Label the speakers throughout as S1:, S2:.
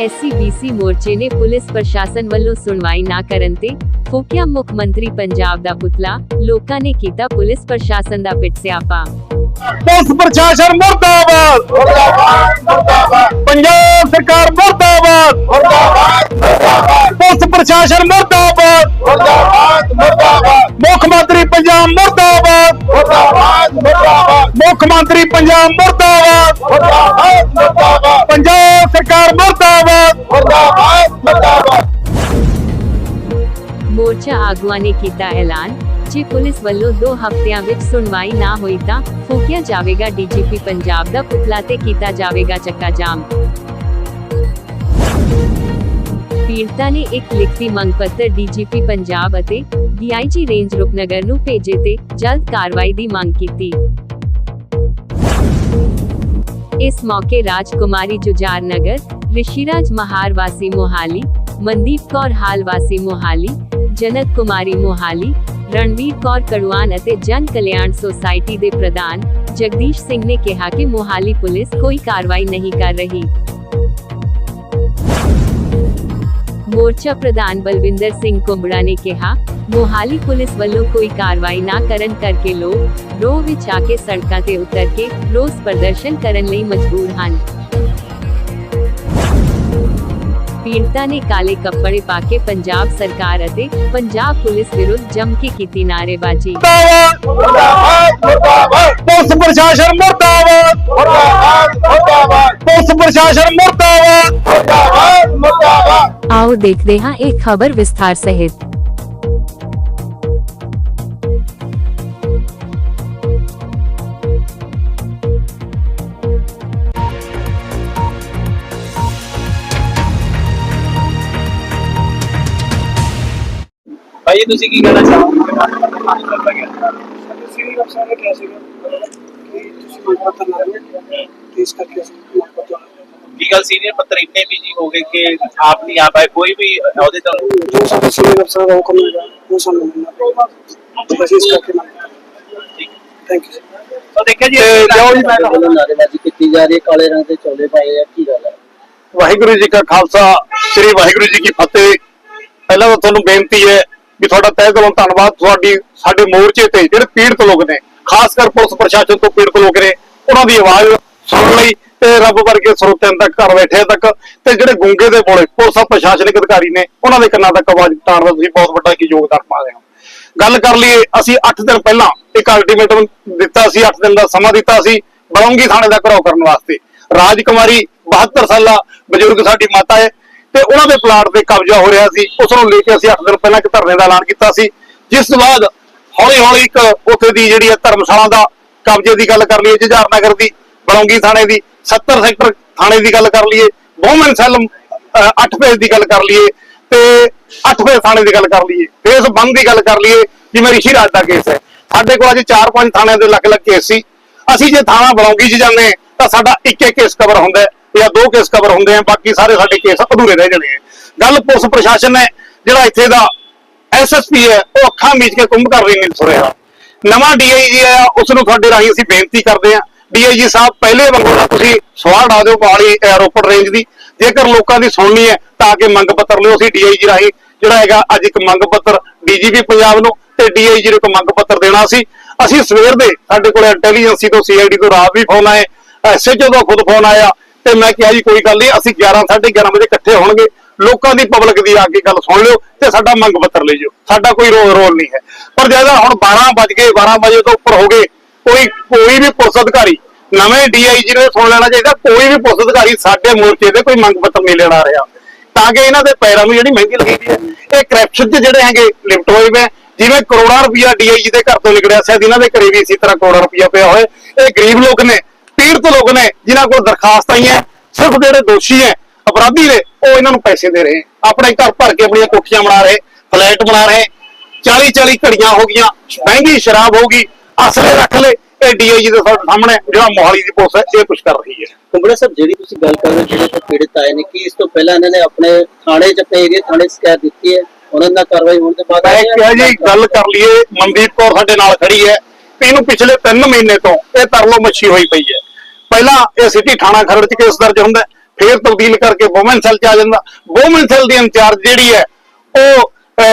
S1: SCBC ਮੋਰਚੇ ਨੇ police ਪ੍ਰਸ਼ਾਸਨ ਵੱਲੋਂ ਸੁਣਵਾਈ ਨਾ ਕਰਨ ਤੇ ਫੂਕਿਆ ਮੁੱਖ ਮੰਤਰੀ ਪੰਜਾਬ ਦਾ ਪੁਤਲਾ, ਲੋਕਾਂ ਨੇ ਕੀਤਾ ਪੁਲਿਸ ਪ੍ਰਸ਼ਾਸਨ ਦਾ ਪਿੱਟ ਸਿਆਪਾ।
S2: ਪੁਲਿਸ ਪ੍ਰਸ਼ਾਸਨ ਮੁਰਦਾਬਾਦ। ਪੰਜਾਬ ਸਰਕਾਰ ਮੁਰਦਾਬਾਦ। ਪੁਲਿਸ ਪ੍ਰਸ਼ਾਸਨ ਮੁਰਦਾਬਾਦ। ਮੁੱਖ ਮੰਤਰੀ ਪੰਜਾਬ ਮੁਰਦਾਬਾਦ। ਮੁੱਖ ਮੰਤਰੀ ਪੰਜਾਬ ਮੁਰਦਾਬਾਦ। ਪੰਜਾਬ ਸਰਕਾਰ ਮੁਰਦਾਬਾਦ।
S1: ਮੋਰਚਾ ਆਗੂਆਂ ਨੇ ਕੀਤਾ ਐਲਾਨ। ਜੇ ਪੁਲਿਸ ਵੱਲੋਂ 2 ਹਫ਼ਤਿਆਂ ਵਿੱਚ ਸੁਣਵਾਈ ਨਾ ਹੋਈ ਤਾਂ ਫੂਕਿਆ ਜਾਵੇਗਾ ਡੀਜੀਪੀ ਪੰਜਾਬ ਦਾ ਪੁਤਲਾ ਤੇ ਕੀਤਾ ਜਾਵੇਗਾ ਚੱਕਾ ਜਾਮ ਪੀੜਤਾ ਨੇ ਇੱਕ ਲਿਖਤੀ ਮੰਗ ਪੱਤਰ ਡੀਜੀਪੀ ਪੰਜਾਬ ਅਤੇ ਡੀਆਈਜੀ ਰੇਂਜ ਰੂਪਨਗਰ ਨੂੰ ਭੇਜੇ ਤੇ ਜਲਦ ਕਾਰਵਾਈ ਦੀ ਮੰਗ ਕੀਤੀ। ਇਸ ਮੌਕੇ ਰਾਜਕੁਮਾਰੀ ਜੁਝਾਰ ਨਗਰ ਰਿਸ਼ੀਰਾਜ ਮਹਾਰ ਵਾਸੀ ਮੋਹਾਲੀ, ਮਨਦੀਪ ਕੌਰ ਹਾਲ ਵਾਸੀ ਮੋਹਾਲੀ, ਜਨਕ ਕੁਮਾਰੀ ਮੋਹਾਲੀ ਰਣਵੀਰ ਕੌਰ ਕੜੂਆਨ ਅਤੇ ਜਨ ਕਲਿਆਣ ਸੁਸਾਇਟੀ ਦੇ ਪ੍ਰਧਾਨ ਜਗਦੀਸ਼ ਸਿੰਘ ਨੇ ਕਿਹਾ ਕਿ ਮੋਹਾਲੀ ਪੁਲਿਸ ਕੋਈ ਕਾਰਵਾਈ ਨਹੀਂ ਕਰ ਰਹੀ ਮੋਰਚਾ ਪ੍ਰਧਾਨ ਬਲਵਿੰਦਰ ਸਿੰਘ ਕੁੰਬੜਾ ਨੇ ਕਿਹਾ ਮੋਹਾਲੀ ਪੁਲਿਸ ਵੱਲੋਂ ਕੋਈ ਕਾਰਵਾਈ ਨਾ ਕਰਨ ਕਰਕੇ ਲੋਕ ਰੋਹ ਵਿੱਚ ਆ ਕੇ ਸੜਕਾਂ ਤੇ ਉਤਰ ਕੇ ਰੋਸ ਪ੍ਰਦਰਸ਼ਨ ਕਰਨ ਲਈ ਮਜਬੂਰ ਹਨ ਪੀੜਤਾ ਨੇ ਕਾਲੇ ਕੱਪੜੇ ਪਾ ਕੇ ਪੰਜਾਬ ਸਰਕਾਰ ਅਤੇ ਪੰਜਾਬ ਪੁਲਿਸ ਵਿਰੁੱਧ ਜੰਮ ਕੇ ਕੀਤੀ
S2: ਮੁਰਦਾਬਾਦ ਪੁਲਿਸ ਪ੍ਰਸ਼ਾਸਨ ਮੁਰਦਾਬਾਦ ਪੁਲਿਸ ਪ੍ਰਸ਼ਾਸਨ ਮੁਰਦਾਬਾਦ।
S1: ਆਓ ਦੇਖਦੇ ਹਾਂ ਇਹ ਖਬਰ ਵਿਸਥਾਰ ਸਹਿਤ।
S3: ਭਾਈ ਤੁਸੀਂ ਕੀ ਕਹਿਣਾ ਚਾਹੋਗੇ
S4: ਸੀਨੀਅਰ ਅਫਸਰ ਨੇ ਕਿਹਾ ਸੀਗਾ ਕਿ ਤੁਸੀਂ ਤੇ ਇਸ ਕਰਕੇ ਅਸੀਂ
S3: ਹੋ ਵੀ ਅਹੁਦੇ ਤੋਂ
S4: ਜੋ ਸਾਡੇ ਸੀਨੀਅਰ ਅਫਸਰ ਦਾ ਹੁਕਮ ਹੈਗਾ ਉਹ ਸਾਨੂੰ ਮੰਨਣਾ ਪਏਗਾ ਤੇ ਅਸੀਂ ਇਸ ਕਰਕੇ ਥੈਂਕ ਯੂ
S3: ਤਾਂ ਦੇਖਿਆ ਜੀ
S2: ਜਾਓ ਜੀ ਮੈਂ
S5: ਵੱਲੋਂ ਨਾਅਰੇਬਾਜ਼ੀ ਕੀਤੀ ਜਾ ਰਹੀ ਹੈ ਕਾਲੇ ਰੰਗ ਦੇ ਚੋਲੇ ਪਾਏ ਆ ਕੀ ਗੱਲ ਹੈ
S2: ਵਾਹਿਗੁਰੂ ਜੀ ਕਾ ਖਾਲਸਾ ਸ੍ਰੀ ਵਾਹਿਗੁਰੂ ਜੀ ਕੀ ਫਤਿਹ। ਪਹਿਲਾਂ ਤਾਂ ਤੁਹਾਨੂੰ ਬੇਨਤੀ ਹੈ ਕਿ ਤੁਹਾਡਾ ਤਹਿ ਦਿਲੋਂ ਧੰਨਵਾਦ, ਤੁਹਾਡੀ, ਸਾਡੇ ਮੋਰਚੇ ਤੇ ਜਿਹੜੇ ਪੀੜਤ ਲੋਕ ਨੇ, ਖਾਸ ਕਰ ਪੁਲਿਸ ਪ੍ਰਸ਼ਾਸਨ ਤੋਂ ਪੀੜਤ ਲੋਕ ਨੇ, ਉਹਨਾਂ ਦੀ ਆਵਾਜ਼ ਸੁਣ ਲਈ ਤੇ ਰੱਬ ਵਰਗੇ ਸਰੋਤਿਆਂ ਤੱਕ, ਘਰ ਬੈਠੇ ਤੱਕ ਤੇ ਜਿਹੜੇ ਗੁੰਗੇ ਦੇ ਬੋਲੇ ਪੁਲਿਸ ਪ੍ਰਸ਼ਾਸਨਿਕ ਅਧਿਕਾਰੀ ਨੇ, ਉਹਨਾਂ ਦੇ ਕੰਨਾਂ ਤੱਕ ਆਵਾਜ਼ ਪਹੁੰਚਾਉਣ ਦਾ ਤੁਸੀਂ ਬਹੁਤ ਵੱਡਾ ਕੀ ਯੋਗਦਾਨ ਪਾ ਰਹੇ ਹੋ। ਗੱਲ ਕਰ ਲਈਏ, ਅਸੀਂ 8 ਦਿਨ ਪਹਿਲਾਂ ਇੱਕ ਅਲਟੀਮੇਟਮ ਦਿੱਤਾ ਸੀ 8 ਦਿਨ ਦਾ ਸਮਾਂ ਦਿੱਤਾ ਸੀ, ਬਲੌਂਗੀ ਥਾਣੇ ਦਾ ਘਰਾਓ ਕਰਨ ਵਾਸਤੇ। ਰਾਜਕੁਮਾਰੀ 72 ਸਾਲਾ, ਬਜ਼ੁਰਗ ਸਾਡੀ ਮਾਤਾ ਹੈ ਤੇ ਉਹਨਾਂ ਦੇ ਪਲਾਟ ਤੇ ਕਬਜ਼ਾ ਹੋ ਰਿਹਾ ਸੀ। ਉਸ ਨੂੰ ਲੈ ਕੇ ਅਸੀਂ 8 ਦਿਨ ਪਹਿਲਾਂ ਇੱਕ ਧਰਨੇ ਦਾ ਐਲਾਨ ਕੀਤਾ ਸੀ। ਜਿਸ ਤੋਂ ਬਾਅਦ ਹੌਲੀ ਹੌਲੀ ਇੱਕ ਉੱਥੇ ਦੀ ਜਿਹੜੀ ਹੈ ਧਰਮਸ਼ਾਲਾ ਦਾ ਕਬਜ਼ੇ ਦੀ ਗੱਲ ਕਰ ਲਈਏ ਜੁਝਾਰ ਨਗਰ ਦੀ ਬਲੌਂਗੀ ਥਾਣੇ ਦੀ 70 ਸੈਕਟਰ ਥਾਣੇ ਦੀ ਗੱਲ ਕਰ ਲਈਏ ਬਹੁਮਨ ਸੈਲਮ 8 ਫੇਸ ਦੀ ਗੱਲ ਕਰ ਲਈਏ ਤੇ 8 ਪੇਜ ਥਾਣੇ ਦੀ ਗੱਲ ਕਰ ਲਈਏ। ਫੇਸ ਬੰਦ ਦੀ ਗੱਲ ਕਰ ਲਈਏ ਜਿਵੇਂ ਰਿਸ਼ੀ ਰਾਜ ਦਾ ਕੇਸ ਹੈ। ਸਾਡੇ ਕੋਲ ਅੱਜ 4-5 ਥਾਣਿਆਂ ਦੇ ਅਲੱਗ-ਅਲੱਗ ਕੇਸ ਸੀ। ਅਸੀਂ ਜੇ ਥਾਣਾ ਬਲੌਂਗੀ 'ਚ ਜਾਂਦੇ ਹਾਂ, ਤਾਂ ਸਾਡਾ ਇੱਕ ਇੱਕ ਕੇਸ ਕਵਰ ਹੁੰਦਾ ਹੈ ਜਾਂ ਦੋ ਕੇਸ ਕਵਰ ਹੁੰਦੇ ਆ, ਬਾਕੀ ਸਾਰੇ ਸਾਡੇ ਕੇਸ ਅਧੂਰੇ ਰਹਿ ਜਾਣੇ ਆ। ਗੱਲ ਪੁਲਿਸ ਪ੍ਰਸ਼ਾਸਨ ਨੇ, ਜਿਹੜਾ ਇੱਥੇ ਦਾ ਐਸਐਸਪੀ ਹੈ, ਉਹ ਅੱਖਾਂ ਮੀਚ ਕੇ ਕੁੰਭ ਕਰ ਰਹੀ ਨਹੀਂ ਸੁਣਿਆ ਨਵਾਂ ਡੀਆਈਜੀ ਆਇਆ ਉਸ ਨੂੰ ਤੁਹਾਡੇ ਰਾਹੀਂ ਅਸੀਂ ਬੇਨਤੀ ਕਰਦੇ ਹਾਂ। ਡੀਆਈਜੀ ਸਾਹਿਬ, ਪਹਿਲੇ ਵਾਂਗੂ ਨਾ ਤੁਸੀਂ ਸਵਾਲ ਡਾ ਦਿਓ ਬਾਲੀ ਰੋਪੜ ਰੇਂਜ ਦੀ। ਜੇਕਰ ਲੋਕਾਂ ਦੀ ਸੁਣਨੀ ਹੈ, ਤਾਂ ਕਿ ਮੰਗ ਪੱਤਰ ਲਿਓ ਅਸੀਂ ਡੀਆਈਜੀ ਰਾਹੀਂ। ਜਿਹੜਾ ਹੈਗਾ, ਅੱਜ ਇੱਕ ਮੰਗ ਪੱਤਰ ਡੀਜੀਪੀ ਪੰਜਾਬ ਨੂੰ ਤੇ ਡੀਆਈਜੀ ਨੂੰ ਇੱਕ ਮੰਗ ਪੱਤਰ ਦੇਣਾ ਸੀ। ਅਸੀਂ ਸਵੇਰ ਦੇ ਸਾਡੇ ਕੋਲ ਇੰਟੈਲੀਜੈਂਸੀ ਤੋਂ ਸੀਆਈਡੀ ਤੋਂ ਰਾਤ ਵੀ ਫੋਨ ਆਏ ਐਸਐਚਓ ਤੋਂ ਖੁਦ ਫੋਨ ਆਇਆ। ਤੇ ਮੈਂ ਕਿਹਾ ਜੀ, ਕੋਈ ਗੱਲ ਨਹੀਂ, ਅਸੀਂ 11 11:30 ਵਜੇ ਇਕੱਠੇ ਹੋਣਗੇ। ਲੋਕਾਂ ਦੀ ਪਬਲਿਕ ਦੀ ਆ ਕੇ ਗੱਲ ਸੁਣ ਲਿਓ ਤੇ ਸਾਡਾ ਮੰਗ ਪੱਤਰ ਲੈ ਜਿਓ। ਸਾਡਾ ਕੋਈ ਰੋਲ ਨਹੀਂ ਹੈ। ਪਰ ਜਦੋਂ ਹੁਣ 12 ਵੱਜ ਗਏ 12 ਵਜੇ ਤੋਂ ਉੱਪਰ ਹੋ ਗਏ, ਕੋਈ ਕੋਈ ਵੀ ਪੁਲਿਸ ਅਧਿਕਾਰੀ, ਨਵੇਂ ਡੀਆਈਜੀ ਨੇ ਸੁਣ ਲੈਣਾ ਚਾਹੀਦਾ, ਕੋਈ ਵੀ ਪੁਲਿਸ ਅਧਿਕਾਰੀ ਸਾਡੇ ਮੋਰਚੇ ਦੇ ਕੋਈ ਮੰਗ ਪੱਤਰ ਨਹੀਂ ਲੈਣ ਆ ਰਿਹਾ। ਤਾਂ ਕਿ ਇਹਨਾਂ ਦੇ ਪੈਰਾਂ ਨੂੰ ਜਿਹੜੀ ਮਹਿੰਗੀ ਲੱਗੀ ਹੈ, ਇਹ ਕਰਪਸ਼ਨ ਚ ਜਿਹੜੇ ਹੈਗੇ ਲਿਫਟ ਹੋਏ ਵੇ ਜਿਵੇਂ ਕਰੋੜਾਂ ਰੁਪਇਆ ਡੀਆਈਜੀ ਦੇ ਘਰ ਤੋਂ ਨਿਕਲਿਆ ਸੀ ਇਹਨਾਂ ਦੇ ਘਰੇ ਵੀ ਇਸੇ ਤਰ੍ਹਾਂ ਕਰੋੜਾਂ ਰੁਪਇਆ ਪਿਆ ਹੋਏ ਇਹ ਗਰੀਬ ਲੋਕ ਨੇ ਪੀੜਤ ਲੋਕ ਨੇ ਜਿਨ੍ਹਾਂ ਕੋਲ ਦਰਖਾਸਤਾਂ ਹੀ ਹੈ ਸਿਰਫ ਜਿਹੜੇ ਦੋਸ਼ੀ ਹੈ ਅਪਰਾਧੀ ਨੇ ਉਹ ਇਹਨਾਂ ਨੂੰ ਪੈਸੇ ਦੇ ਰਹੇ ਆਪਣੇ ਘਰ ਭਰ ਕੇ ਆਪਣੀਆਂ ਕੋਠੀਆਂ ਬਣਾ ਰਹੇ ਫਲੈਟ ਬਣਾ ਰਹੇ 40 40 ਘੜੀਆਂ ਹੋ ਗਈਆਂ ਮਹਿੰਗੀ ਸ਼ਰਾਬ ਹੋ ਗਈ ਅਸਲੇ ਰੱਖ ਲੈ ਇਹ ਡੀਆਈਜੀ ਦੇ ਸਾਹਮਣੇ ਜਿਹੜਾ ਮੋਹਾਲੀ ਦੀ ਪੁਲਿਸ ਹੈ ਇਹ ਕੁਝ ਕਰ ਰਹੀ ਹੈ।
S5: ਕੁੰਬੜਾ ਸਾਹਿਬ ਜਿਹੜੀ ਤੁਸੀਂ ਗੱਲ ਕਰ ਰਹੇ ਜਿਹੜੇ ਤੋਂ ਪੀੜਤ ਆਏ ਨੇ ਕੀ ਇਸ ਤੋਂ ਪਹਿਲਾਂ ਇਹਨਾਂ ਨੇ ਆਪਣੇ ਥਾਣੇ ਚ ਆਪਣੇ ਏਰੀਆ ਥਾਣੇ ਸ਼ਿਕਾਇਤ ਦਿੱਤੀ ਹੈ ਉਹਨਾਂ ਨਾਲ ਕਾਰਵਾਈ ਹੋਣ ਦੇ ਬਾਅਦ
S2: ਮੈਂ ਕਿਹਾ ਜੀ ਗੱਲ ਕਰ ਲਈਏ ਮਨਦੀਪ ਕੌਰ ਸਾਡੇ ਨਾਲ ਖੜੀ ਹੈ ਇਹਨੂੰ ਪਿਛਲੇ 3 ਮਹੀਨੇ ਤੋਂ ਇਹ ਤਰਲੋ ਮੱਛੀ ਹੋਈ ਪਈ ਹੈ। ਪਹਿਲਾਂ ਇਹ ਸਿਟੀ ਥਾਣਾ ਖਰੜ ਚ ਕੇਸ ਦਰਜ ਹੁੰਦਾ ਫਿਰ ਤਬਦੀਲ ਕਰਕੇ ਵੂਮਨ ਸੈੱਲ ਚ ਆ ਜਾਂਦਾ। ਵੂਮਨ ਸੈੱਲ ਦੀ ਇੰਚਾਰਜ ਜਿਹੜੀ ਹੈ, ਉਹ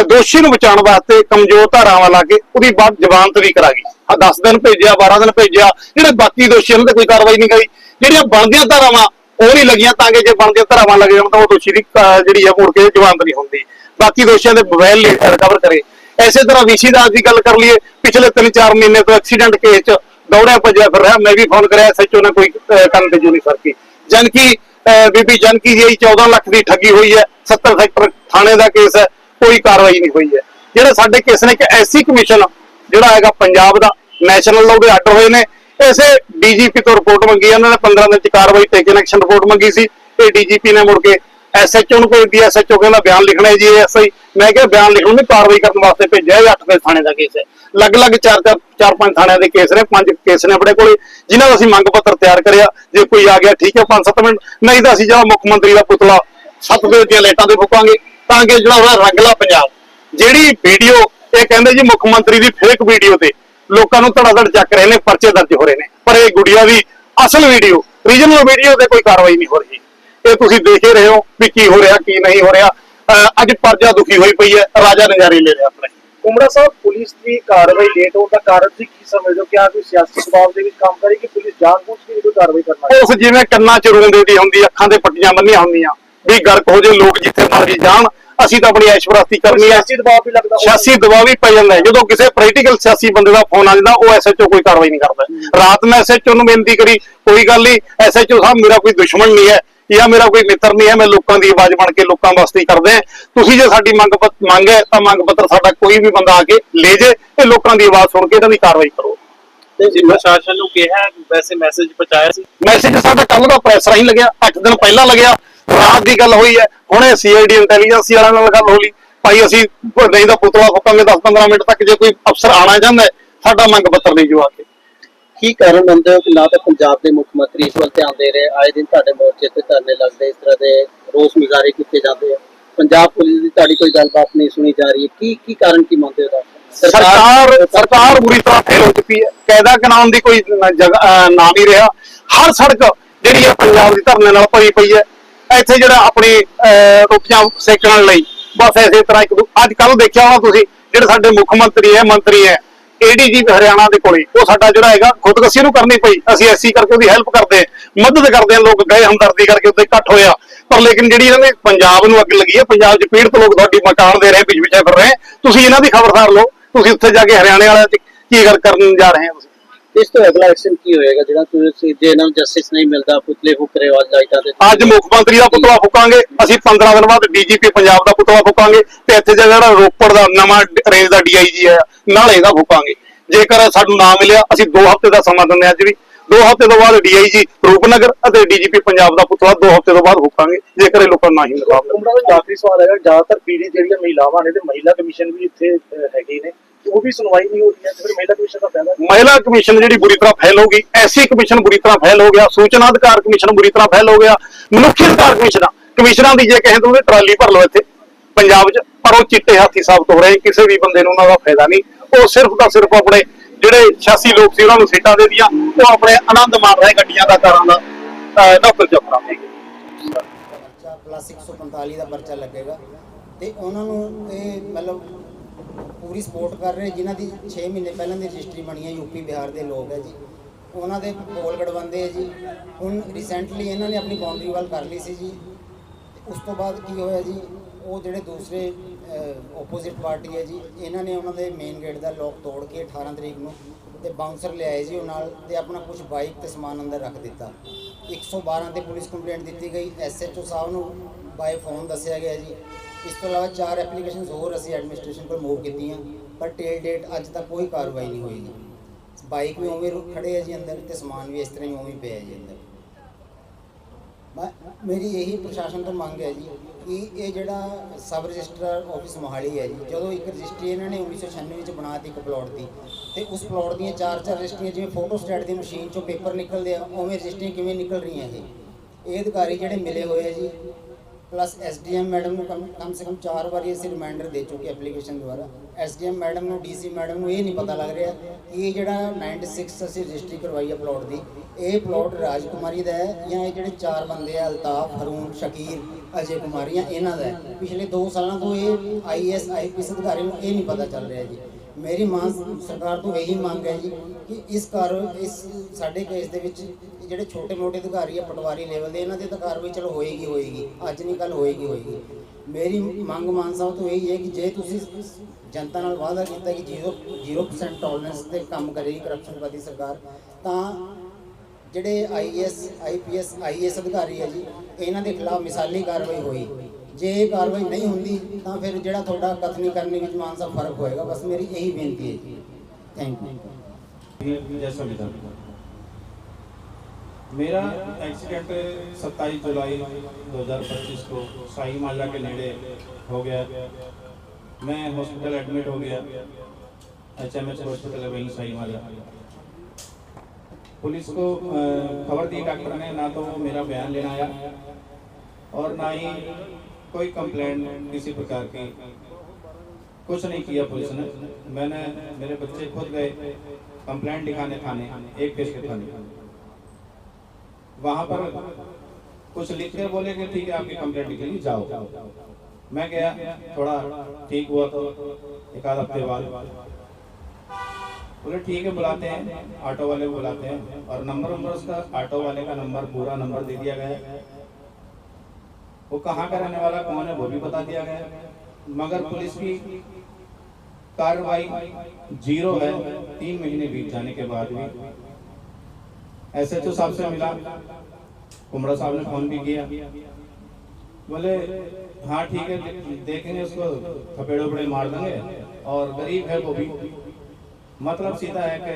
S2: ਦੋਸ਼ੀ ਨੂੰ ਬਚਾਉਣ ਵਾਸਤੇ ਕਮਜ਼ੋਰ ਧਾਰਾਵਾਂ ਲਾ ਕੇ ਉਹਦੀ ਬਾਅਦ ਜ਼ਮਾਨਤ ਵੀ ਕਰਾ ਗਈ 10 ਦਿਨ ਭੇਜਿਆ 12 ਦਿਨ ਭੇਜਿਆ, ਜਿਹੜੇ ਬਾਕੀ ਦੋਸ਼ੀ ਉਹਨਾਂ ਤੇ ਕੋਈ ਕਾਰਵਾਈ ਨਹੀਂ ਕਰੀ। ਜਿਹੜੀਆਂ ਬਣਦੀਆਂ ਧਾਰਾਵਾਂ, ਉਹ ਨਹੀਂ ਲੱਗੀਆਂ, ਤਾਂ ਕਿ ਜੇ ਬਣਦੀਆਂ ਧਾਰਾਵਾਂ ਲੱਗ ਜਾਣ ਤਾਂ ਉਹ ਦੋਸ਼ੀ ਦੀ ਜਿਹੜੀ ਹੈ, ਮੁੜ ਕੇ ਜ਼ਮਾਨਤ ਨਹੀਂ ਹੁੰਦੀ। ਬਾਕੀ ਦੋਸ਼ੀਆਂ ਦੇ ਮੋਬਾਈਲ ਰਿਕਵਰ ਕਰੇ। ਐਸੇ ਤਰ੍ਹਾਂ ਵਿਸ਼ੀ ਦਾਸ ਦੀ ਗੱਲ ਕਰ ਲਈਏ, ਪਿਛਲੇ 3-4 ਮਹੀਨੇ ਤੋਂ ਐਕਸੀਡੈਂਟ ਕੇਸ ਚ ਦੌੜਿਆ ਭੱਜਿਆ ਫਿਰ ਰਿਹਾ। ਮੈਂ ਵੀ ਫੋਨ ਕਰਿਆ ਐਸਐਚਓ ਨੇ ਕੋਈ ਅਹ, ਤੇ ਜੂ ਸਰਕੀ ਜਨਕੀ ਅਹ, ਬੀਬੀ ਜਨਕੀ ਦੀ 14 ਲੱਖ ਦੀ ਠੱਗੀ ਹੋਈ ਹੈ 70 ਸੈਕਟਰ ਥਾਣੇ ਦਾ ਕੇਸ ਹੈ ਕੋਈ ਕਾਰਵਾਈ ਨਹੀਂ ਹੋਈ ਹੈ। ਜਿਹੜੇ ਸਾਡੇ ਕੇਸ ਨੇ ਕਿ ਐਸੀ ਕਮਿਸ਼ਨ ਜਿਹੜਾ ਹੈਗਾ ਪੰਜਾਬ ਦਾ ਨੈਸ਼ਨਲ ਲਾਅ ਦੇ ਆਰਡਰ ਹੋਏ ਨੇ। ਇਸੇ ਡੀਜੀਪੀ ਤੋਂ ਰਿਪੋਰਟ ਮੰਗੀ ਹੈ। ਉਹਨਾਂ ਨੇ 15 ਦਿਨ ਚ ਕਾਰਵਾਈ ਤੇ ਕਨੈਕਸ਼ਨ ਰਿਪੋਰਟ ਮੰਗੀ ਸੀ। ਤੇ ਡੀਜੀਪੀ ਨੇ ਮੁੜ ਕੇ ਐਸਐਚਓ ਨੂੰ ਕੋਈ ਡੀਐਸਐਚਓ ਕਹਿੰਦਾ ਬਿਆਨ ਲਿਖਣਾ ਜੀ ਐਸਆਈ ਮੈਂ ਕਿਹਾ ਬਿਆਨ ਲਿਖਣ ਨੂੰ ਕਾਰਵਾਈ ਕਰਨ ਵਾਸਤੇ ਭੇਜਿਆ ਇਹ 8 ਦੇ ਥਾਣੇ ਦਾ ਕੇਸ ਹੈ। ਅਲੱਗ-ਅਲੱਗ ਚਾਰ ਚਾਰ ਚਾਰ ਪੰਜ ਥਾਣਿਆਂ ਦੇ ਕੇਸ ਨੇ, ਪੰਜ ਕੇਸ ਨੇ ਆਪਣੇ ਕੋਲੇ, ਜਿਨ੍ਹਾਂ ਦਾ ਅਸੀਂ ਮੰਗ ਪੱਤਰ ਤਿਆਰ ਕਰਿਆ। ਜੇ ਕੋਈ ਆ ਗਿਆ, ਠੀਕ ਹੈ 5-7 ਮਿੰਟ, ਨਹੀਂ ਤਾਂ ਅਸੀਂ ਜਿਹੜਾ ਮੁੱਖ ਮੰਤਰੀ ਦਾ ਪੁਤਲਾ, ਸੱਤ ਦੇ ਦੀਆਂ ਲਾਈਟਾਂ ਤੇ ਫੁਕਾਂਗੇ, ਤਾਂ ਕਿ ਜਿਹੜਾ ਉਹਦਾ ਰੰਗਲਾ ਪੰਜਾਬ। ਜਿਹੜੀ ਵੀਡੀਓ, ਇਹ ਕਹਿੰਦੇ ਜੀ ਮੁੱਖ ਮੰਤਰੀ ਦੀ ਫੇਕ ਵੀਡੀਓ ਤੇ, ਲੋਕਾਂ ਨੂੰ ਧੜਾਧੜ ਚੱਕ ਰਹੇ ਨੇ, ਪਰਚੇ ਦਰਜ ਹੋ ਰਹੇ ਨੇ। ਪਰ ਇਹ ਗੁੜੀਆ ਦੀ ਅਸਲ ਵੀਡੀਓ ਰੀਜਨਲ ਵੀਡੀਓ ਤੇ ਕੋਈ ਕਾਰਵਾਈ ਨਹੀਂ ਹੋ ਰਹੀ। ਇਹ ਤੁਸੀਂ ਦੇਖ ਹੀ ਰਹੇ ਹੋ ਵੀ ਕੀ ਹੋ ਰਿਹਾ, ਕੀ ਨਹੀਂ ਹੋ ਰਿਹਾ। ਅੱਜ ਪਰਜਾ ਦੁਖੀ ਹੋਈ ਪਈ ਹੈ, ਰਾਜਾ ਨਜ਼ਾਰੇ ਲੈ ਰਿਹਾ ਆਪਣੇ।
S6: ਕੁਮੜਾ ਸਾਹਿਬ ਪੁਲਿਸ ਦੀ ਕਾਰਵਾਈ ਲੇਟ ਹੋਣ ਦਾ ਕਾਰਨ ਸੀ ਕੀ ਸਮਝਦੇ ਹੋ ਕਿਆ ਕੋਈ ਸਿਆਸੀ ਦਬਾਅ ਦੇ ਵਿੱਚ ਕੰਮ ਕਰੀ ਕਿ ਪੁਲਿਸ ਜਾਣਬੁੱਝ ਕੇ ਕੋਈ ਕਾਰਵਾਈ ਕਰਨਾ
S2: ਉਸ ਜਿਵੇਂ ਕੰਨਾਂ 'ਚ ਰੂੰਦੇ ਦੀ ਹੁੰਦੀ ਅੱਖਾਂ ਤੇ ਪੱਟੀਆਂ ਬੰਨੀਆਂ ਹੁੰਦੀਆਂ ਵੀ ਗਰਕ ਹੋ ਜੇ ਲੋਕ ਜਿੱਥੇ ਮਰਜ਼ੀ ਜਾਣ ਅਸੀਂ ਤਾਂ ਆਪਣੀ ਐਸ਼ਵਰਸਤੀ ਕਰਨੀ ਹੈ।
S6: ਸਿਆਸੀ ਦਬਾਅ ਵੀ ਲੱਗਦਾ।
S2: ਸਿਆਸੀ ਦਬਾਅ ਵੀ ਪੈ ਜਾਂਦਾ ਜਦੋਂ ਕਿਸੇ ਪੋਲੀਟੀਕਲ ਸਿਆਸੀ ਬੰਦੇ ਦਾ ਫੋਨ ਆ ਜਾਂਦਾ ਉਹ ਐਸਐਚਓ ਕੋਈ ਕਾਰਵਾਈ ਨਹੀਂ ਕਰਦਾ। ਰਾਤ ਮੈਂ ਐਸਐਚਓ ਨੂੰ ਬੇਨਤੀ ਕਰੀ ਕੋਈ ਗੱਲ ਨਹੀਂ ਐਸਐਚਓ ਸਾਹਿਬ ਮੇਰਾ ਕੋਈ ਦੁਸ਼ਮਣ ਨਹੀਂ ਹੈ। ਜਾਂ ਮੇਰਾ ਕੋਈ ਮਿੱਤਰ ਨਹੀਂ ਹੈ ਮੈਂ ਲੋਕਾਂ ਦੀ ਆਵਾਜ਼ ਬਣ ਕੇ ਲੋਕਾਂ ਵਾਸਤੇ ਹੀ ਕਰਦੇ ਹਾਂ। ਤੁਸੀਂ ਜੇ ਸਾਡੀ ਮੰਗ ਮੰਗ ਹੈ ਤਾਂ ਮੰਗ ਪੱਤਰ ਸਾਡਾ ਕੋਈ ਵੀ ਬੰਦਾ ਆ ਕੇ ਲੈ ਜੇ ਤੇ ਲੋਕਾਂ ਦੀ ਆਵਾਜ਼ ਸੁਣ ਕੇ ਇਹਨਾਂ ਦੀ ਕਾਰਵਾਈ ਕਰੋ।
S3: ਤੇ ਜੀ ਪ੍ਰਸ਼ਾਸਨ ਨੂੰ ਕਿਹਾ ਵੈਸੇ ਮੈਸੇਜ ਪਹੁੰਚਾਇਆ ਸੀ।
S2: ਮੈਸੇਜ ਸਾਡਾ ਕੱਲ ਦਾ ਪ੍ਰੈਸ ਰਾਹੀਂ ਲੱਗਿਆ 8 ਦਿਨ ਪਹਿਲਾਂ ਲੱਗਿਆ। ਰਾਤ ਦੀ ਗੱਲ ਹੋਈ ਹੈ ਹੁਣੇ ਸੀਆਈਡੀ ਇੰਟੈਲੀਜੈਂਸ ਵਾਲਿਆਂ ਨਾਲ ਗੱਲ ਹੋ ਲਈ ਭਾਈ ਅਸੀਂ ਨਹੀਂ ਤਾਂ ਪੁਤਲਾ ਫੁੱਕਾਂਗੇ 10-15 ਮਿੰਟ ਤੱਕ ਜੇ ਕੋਈ ਅਫਸਰ ਆਣਾ ਚਾਹੁੰਦਾ ਸਾਡਾ ਮੰਗ ਪੱਤਰ ਨਹੀਂ ਜੋ ਆ ਕੇ।
S5: ਕੀ ਕਾਰਨ ਮੰਨਦੇ ਹੋ ਕਿ ਨਾ ਤਾਂ ਪੰਜਾਬ ਦੇ ਮੁੱਖ ਮੰਤਰੀ ਇਸ ਵੱਲ ਧਿਆਨ ਦੇ ਰਹੇ ਆਏ ਦਿਨ ਤੁਹਾਡੇ ਮੋਰਚੇ ਤੇ ਧਰਨੇ ਲੱਗਦੇ ਇਸ ਤਰ੍ਹਾਂ ਦੇ ਰੋਸ ਮੁਜ਼ਾਹਰੇ ਕੀਤੇ ਜਾਂਦੇ ਆ। ਪੰਜਾਬ ਪੁਲਿਸ ਦੀ ਤੁਹਾਡੀ ਕੋਈ ਗੱਲਬਾਤ ਨਹੀਂ ਸੁਣੀ ਜਾ ਰਹੀ ਕੀ ਕੀ ਕਾਰਨ ਕੀ ਮੰਨਦੇ ਹੋ
S2: ਸਰਕਾਰ ਸਰਕਾਰ ਬੁਰੀ ਤਰ੍ਹਾਂ ਫੇਲ ਹੋ ਚੁੱਕੀ ਹੈ। ਕਾਇਦਾ ਕਾਨੂੰਨ ਦੀ ਕੋਈ ਨ- ਜਗ੍ਹਾ ਅਹ ਨਾਮ ਹੀ ਰਿਹਾ। ਹਰ ਸੜਕ ਜਿਹੜੀ ਹੈ ਪੰਜਾਬ ਦੀ ਧਰਨੇ ਨਾਲ ਭਰੀ ਪਈ ਹੈ। ਇੱਥੇ ਜਿਹੜਾ ਆਪਣੀ ਰੋਟੀਆਂ ਸੇਕਣ ਲਈ ਬਸ ਐਸੇ ਤਰ੍ਹਾਂ ਇੱਕ ਅੱਜ ਕੱਲ ਦੇਖਿਆ ਹੋਣਾ ਤੁਸੀਂ ਜਿਹੜੇ ਸਾਡੇ ਮੁੱਖ ਮੰਤਰੀ ਹੈ ਮੰਤਰੀ ਹੈ। ਏਡੀਜੀ ਹਰਿਆਣਾ ਦੇ ਕੋਲੇ। ਉਹ ਸਾਡਾ ਜਿਹੜਾ ਹੈਗਾ ਖੁਦਕਸ਼ੀ ਨੂੰ ਕਰਨੀ ਪਈ। ਅਸੀਂ ਐਸੀ ਕਰਕੇ ਉਹਦੀ ਹੈਲਪ ਕਰਦੇ ਹਾਂ, ਮਦਦ ਕਰਦੇ ਹਾਂ ਲੋਕ ਗਏ ਹਮਦਰਦੀ ਕਰਕੇ ਉੱਤੇ ਇਕੱਠ ਹੋਇਆ। ਪਰ ਲੇਕਿਨ ਜਿਹੜੀ ਇਹਨਾਂ ਨੇ ਪੰਜਾਬ ਨੂੰ ਅੱਗ ਲੱਗੀ ਹੈ ਪੰਜਾਬ 'ਚ ਪੀੜਤ ਲੋਕ ਤੁਹਾਡੀ ਮਕਾਨ ਦੇ ਰਹੇ ਪਿੱਛੇ ਪਿੱਛੇ ਫਿਰ ਰਹੇ। ਤੁਸੀਂ ਇਹਨਾਂ ਦੀ ਖਬਰਦਾਰ ਲਓ। ਤੁਸੀਂ ਉੱਥੇ ਜਾ ਕੇ ਹਰਿਆਣੇ ਵਾਲਿਆਂ 'ਚ ਕੀ ਗੱਲ ਕਰਨ ਜਾ ਰਹੇ ਹੋ ਤੁਸੀਂ?
S5: ਇਸ ਤੋਂ ਅਗਲਾ ਐਕਸ਼ਨ ਕੀ ਹੋਏਗਾ ਜਿਹੜਾ ਤੁਸੀਂ ਜੇ ਇਹਨਾਂ ਨੂੰ ਜਸਟਿਸ ਨਹੀਂ ਮਿਲਦਾ ਪੁਤਲੇ ਫੁੱਕ ਰਹੇ ਹੋ ਅੱਜ ਲਾਈਟਾਂ ਤੇ
S2: ਅੱਜ ਮੁੱਖ ਮੰਤਰੀ ਦਾ ਪੁਤਲਾ ਫੂਕਾਂਗੇ ਅਸੀਂ 15 ਦਿਨ ਬਾਅਦ ਡੀਜੀਪੀ ਪੰਜਾਬ ਦਾ ਪੁਤਲਾ ਫੂਕਾਂਗੇ ਤੇ ਇੱਥੇ ਜਿਹੜਾ ਰੋਪੜ ਦਾ ਨਵਾਂ ਰੇਂਜ ਦਾ ਡੀਆਈਜੀ ਹੈ ਨਾਲੇ ਇਹਦਾ ਫੂਕਾਂਗੇ। ਜੇਕਰ ਸਾਨੂੰ ਨਾ ਮਿਲਿਆ ਅਸੀਂ 2 ਹਫ਼ਤੇ ਦਾ ਸਮਾਂ ਦਿੰਦੇ ਹਾਂ ਅੱਜ ਵੀ। 2 ਹਫ਼ਤੇ ਤੋਂ ਬਾਅਦ ਡੀਆਈਜੀ ਰੂਪਨਗਰ ਅਤੇ ਡੀਜੀਪੀ ਪੰਜਾਬ ਦਾ ਪੁਤਲਾ 2 ਹਫ਼ਤੇ ਤੋਂ ਬਾਅਦ ਫੂਕਾਂਗੇ ਜੇਕਰ ਇਹ ਲੋਕਾਂ ਨੂੰ ਹੀ ਮਿਲਦਾ।
S6: ਕੁਮੜਾ ਦਾ ਆਖਰੀ ਸਵਾਲ ਹੈਗਾ ਜ਼ਿਆਦਾਤਰ ਪੀੜੀ ਜਿਹੜੀਆਂ ਮਹਿਲਾਵਾਂ ਨੇ ਤੇ ਮਹਿਲਾ ਕਮਿਸ਼ਨ ਵੀ ਇੱਥੇ ਹੈਗੇ ਨੇ। ਉਹ ਵੀ ਸੁਣਵਾਈ ਨਹੀਂ ਹੋ ਰਹੀ ਹੈ ਤੇ ਫਿਰ ਮਹਿਲਾ ਕਮਿਸ਼ਨ ਦਾ ਫਾਇਦਾ ਕੀ?
S2: ਮਹਿਲਾ ਕਮਿਸ਼ਨ ਜਿਹੜੀ ਬੁਰੀ ਤਰ੍ਹਾਂ ਫੈਲ ਹੋ ਗਈ ਐਸੀ ਕਮਿਸ਼ਨ ਬੁਰੀ ਤਰ੍ਹਾਂ ਫੈਲ ਹੋ ਗਿਆ ਸੂਚਨਾ ਅਧਿਕਾਰ ਕਮਿਸ਼ਨ ਬੁਰੀ ਤਰ੍ਹਾਂ ਫੈਲ ਹੋ ਗਿਆ ਮਨੁੱਖੀ ਅਧਿਕਾਰ ਕਮਿਸ਼ਨਾਂ ਕਮਿਸ਼ਨਾਂ ਦੀ ਜੇ ਕਹੇ ਤਾਂ ਉਹਦੀ ਟਰਾਲੀ ਭਰ ਲਓ ਇੱਥੇ ਪੰਜਾਬ 'ਚ ਪਰ ਉਹ ਚਿੱਟੇ ਹਾਥੀ ਸਾਬਤ ਹੋ ਰਹੇ ਕਿਸੇ ਵੀ ਬੰਦੇ ਨੂੰ ਉਹਨਾਂ ਦਾ ਫਾਇਦਾ ਨਹੀਂ ਉਹ ਸਿਰਫ ਤਾਂ ਸਿਰਫ ਆਪਣੇ ਜਿਹੜੇ 86 ਲੋਕ ਸੀ ਉਹਨਾਂ ਨੂੰ ਸੀਟਾਂ ਦੇ ਦੀਆਂ ਉਹ ਆਪਣੇ ਆਨੰਦ ਮਾਣ ਰਹੇ ਗੱਡੀਆਂ ਦਾ ਕਾਰਾਂ ਦਾ ਅਹ ਨੌਕਰ ਜਫਰਾ
S7: ਪਰਚਾ ਪਲੱਸ 145 ਦਾ ਪਰਚਾ ਲੱਗੇਗਾ ਤੇ ਉਹਨਾਂ ਨੂੰ ਇਹ ਮਤਲਬ ਪੂਰੀ ਸਪੋਰਟ ਕਰ ਰਹੇ ਜਿਨ੍ਹਾਂ ਦੀ 6 ਮਹੀਨੇ ਪਹਿਲਾਂ ਦੀ ਰਜਿਸਟਰੀ ਬਣੀ ਹੈ ਯੂਪੀ ਬਿਹਾਰ ਦੇ ਲੋਕ ਹੈ ਜੀ। ਉਹਨਾਂ ਦੇ ਪੋਲ ਗੜਵੰਦੇ ਹੈ ਜੀ। ਹੁਣ ਰੀਸੈਂਟਲੀ ਇਹਨਾਂ ਨੇ ਆਪਣੀ ਬਾਉਂਡਰੀ ਵਾਲ ਕਰ ਲਈ ਸੀ ਜੀ। ਉਸ ਤੋਂ ਬਾਅਦ ਕੀ ਹੋਇਆ ਜੀ, ਉਹ ਜਿਹੜੇ ਦੂਸਰੇ ਆਪੋਜ਼ਿਟ ਪਾਰਟੀ ਹੈ ਜੀ, ਇਹਨਾਂ ਨੇ ਉਹਨਾਂ ਦੇ ਮੇਨ ਗੇਟ ਦਾ ਲੋਕ ਤੋੜ ਕੇ 18 ਤਰੀਕ ਨੂੰ ਤੇ ਬਾਉਂਸਰ ਲਿਆਏ ਜੀ ਉਹ ਨਾਲ ਤੇ ਆਪਣਾ ਕੁਝ ਬਾਈਕ ਤੇ ਸਮਾਨ ਅੰਦਰ ਰੱਖ ਦਿੱਤਾ। 112 ਤੇ ਪੁਲਿਸ ਕੰਪਲੇਂਟ ਦਿੱਤੀ ਗਈ। ਐਸਐਚਓ ਸਾਹਿਬ ਨੂੰ ਬਾਈ ਫੋਨ ਦੱਸਿਆ ਗਿਆ ਜੀ। ਇਸ ਤੋਂ ਇਲਾਵਾ ਚਾਰ ਐਪਲੀਕੇਸ਼ਨਸ ਹੋਰ ਅਸੀਂ ਐਡਮਿਨਿਸਟ੍ਰੇਸ਼ਨ ਕੋਲ ਮੂਵ ਕੀਤੀਆਂ, ਪਰ ਟੇਲ ਡੇਟ ਅੱਜ ਤੱਕ ਕੋਈ ਕਾਰਵਾਈ ਨਹੀਂ ਹੋਈ। ਜੀ ਬਾਈਕ ਵੀ ਉਵੇਂ ਰੁਕ ਖੜੇ ਹੈ ਜੀ ਅੰਦਰ ਤੇ ਸਮਾਨ ਵੀ ਇਸ ਤਰ੍ਹਾਂ ਹੀ ਉਵੇਂ ਹੀ ਪਿਆ ਹੈ ਜੀ ਅੰਦਰ। ਮੈਂ, ਮੇਰੀ ਇਹੀ ਪ੍ਰਸ਼ਾਸਨ ਤੋਂ ਮੰਗ ਹੈ ਜੀ ਕਿ ਇਹ ਜਿਹੜਾ ਸਬ ਰਜਿਸਟਰ ਆਫਿਸ ਮੋਹਾਲੀ ਹੈ ਜੀ, ਜਦੋਂ ਇੱਕ ਰਜਿਸਟਰੀ ਇਹਨਾਂ ਨੇ 1996 ਵਿੱਚ ਬਣਾਤੀ ਇੱਕ ਪਲਾਟ ਦੀ, ਤੇ ਉਸ ਪਲਾਟ ਦੀਆਂ ਚਾਰ ਚਾਰ ਰਜਿਸਟਰੀਆਂ ਜਿਵੇਂ ਫੋਟੋ ਸਟੇਟ ਦੀ ਮਸ਼ੀਨ ਚੋਂ ਪੇਪਰ ਨਿਕਲਦੇ ਆ, ਉਵੇਂ ਰਜਿਸਟਰੀਆਂ ਕਿਵੇਂ ਨਿਕਲ ਰਹੀਆਂ ਇਹ ਇਹ ਅਧਿਕਾਰੀ ਜਿਹੜੇ ਮਿਲੇ ਹੋਏ ਆ ਜੀ ਪਲੱਸ ਐਸਡੀਐਮ ਮੈਡਮ ਨੂੰ ਕਮ ਕਮ ਸੇ ਕਮ ਚਾਰ ਵਾਰੀ ਅਸੀਂ ਰਿਮਾਈਂਡਰ ਦੇ ਚੁੱਕੇ ਐਪਲੀਕੇਸ਼ਨ ਦੁਆਰਾ। ਐਸਡੀਐਮ ਮੈਡਮ ਨੂੰ ਡੀਸੀ ਮੈਡਮ ਨੂੰ ਇਹ ਨਹੀਂ ਪਤਾ ਲੱਗ ਰਿਹਾ ਕਿ ਇਹ ਜਿਹੜਾ 96 ਅਸੀਂ ਰਜਿਸਟਰੀ ਕਰਵਾਈ ਹੈ ਪਲਾਟ ਦੀ, ਇਹ ਪਲਾਟ ਰਾਜਕੁਮਾਰੀ ਦਾ ਹੈ ਜਾਂ ਇਹ ਜਿਹੜੇ ਚਾਰ ਬੰਦੇ ਆ, ਅਲਤਾਫ, ਹਰੂਨ, ਸ਼ਕੀਰ, ਅਜੇ ਕੁਮਾਰੀਆਂ ਇਹਨਾਂ ਦਾ ਹੈ। ਪਿਛਲੇ 2 ਸਾਲਾਂ ਤੋਂ ਇਹ ਆਈਐਸ ਆਈਪੀਐਸ ਅਧਿਕਾਰੀ ਨੂੰ ਇਹ ਨਹੀਂ ਪਤਾ ਚੱਲ ਰਿਹਾ ਜੀ। ਮੇਰੀ ਮਾਂ ਸਰਕਾਰ ਤੋਂ ਇਹੀ ਮੰਗ ਹੈ ਜੀ ਕਿ ਇਸ ਕਾਰ ਇਸ ਸਾਡੇ ਕੇਸ ਦੇ ਵਿੱਚ ਜਿਹੜੇ ਛੋਟੇ ਮੋਟੇ ਅਧਿਕਾਰੀ ਆ ਪਟਵਾਰੀ ਲੈਵਲ ਦੇ, ਇਹਨਾਂ ਤੇ ਤਾਂ ਕਾਰਵਾਈ ਚਲੋ ਹੋਏਗੀ ਹੋਏਗੀ, ਅੱਜ ਨਹੀਂ ਕੱਲ ਹੋਏਗੀ ਹੋਏਗੀ। ਮੇਰੀ ਮੰਗ ਮਾਨ ਸਾਹਿਬ ਤੋਂ ਇਹੀ ਹੈ ਕਿ ਜੇ ਤੁਸੀਂ ਜਨਤਾ ਨਾਲ ਵਾਅਦਾ ਕੀਤਾ ਕਿ 0 0% ਟੋਲਰੈਂਸ ਤੇ ਕੰਮ ਕਰੇਗੀ ਕਰਪਸ਼ਨ ਵਾਦੀ ਸਰਕਾਰ, ਤਾਂ ਜਿਹੜੇ ਆਈਐਸ ਆਈਪੀਐਸ ਆਈਐਸ ਅਧਿਕਾਰੀ ਹੈ ਜੀ, ਇਹਨਾਂ ਦੇ ਖਿਲਾਫ ਮਿਸਾਲੀ ਕਾਰਵਾਈ ਹੋਈ। ਜੇ ਇਹ ਕਾਰਵਾਈ ਨਹੀਂ ਹੁੰਦੀ ਤਾਂ ਫਿਰ ਜਿਹੜਾ ਤੁਹਾਡਾ ਕਥਨੀ ਕਰਨੇ ਵਿੱਚ ਮਾਨ ਸਾਹਿਬ ਫਰਕ ਹੋਏਗਾ ਬਸ ਮੇਰੀ ਇਹੀ ਬੇਨਤੀ ਹੈ ਜੀ ਥੈਂਕ ਯੂ
S8: जय संविधान मेरा एक्सीडेंट 27 जुलाई 2025 को साई माला के नेड़े हो गया मैं हॉस्पिटल एडमिट हो गया एच एम एच हॉस्पिटल है वहीं साई माला पुलिस को अ, खबर दी डॉक्टर ने ना तो वो मेरा बयान लेना आया और ना ही कोई कंप्लेंट किसी प्रकार की कुछ नहीं किया पुलिस ने। मैंने, मेरे बच्चे खुद गए कंप्लेंट लिखाने थाने, एक पेश के थाने। वहाँ पर कुछ लिख के बोले कि ठीक है, आपकी कंप्लेंट लिखेगी, जाओ। मैं गया, थोड़ा ठीक हुआ तो एक आध हफ़्ते बाद। बोले, ठीक है, बुलाते हैं, ऑटो वाले को बुलाते हैं, और नंबर नंबर उसका, ऑटो वाले का नंबर, पूरा नंबर दे दिया गया। वो कहाँ का रहने वाला कौन है, वो भी बता दिया गया मगर पुलिस की कार्रवाई ज़ीरो है, तीन महीने बीत जाने के बाद भी। एस एच ओ साहब से मिला। कुमरा साहब ने फ़ोन भी किया। बोले हाँ ठीक है, देखेंगे उसको, थपेड़े उपड़े मार देंगे, और गरीब है वो भी। मतलब सीधा है कि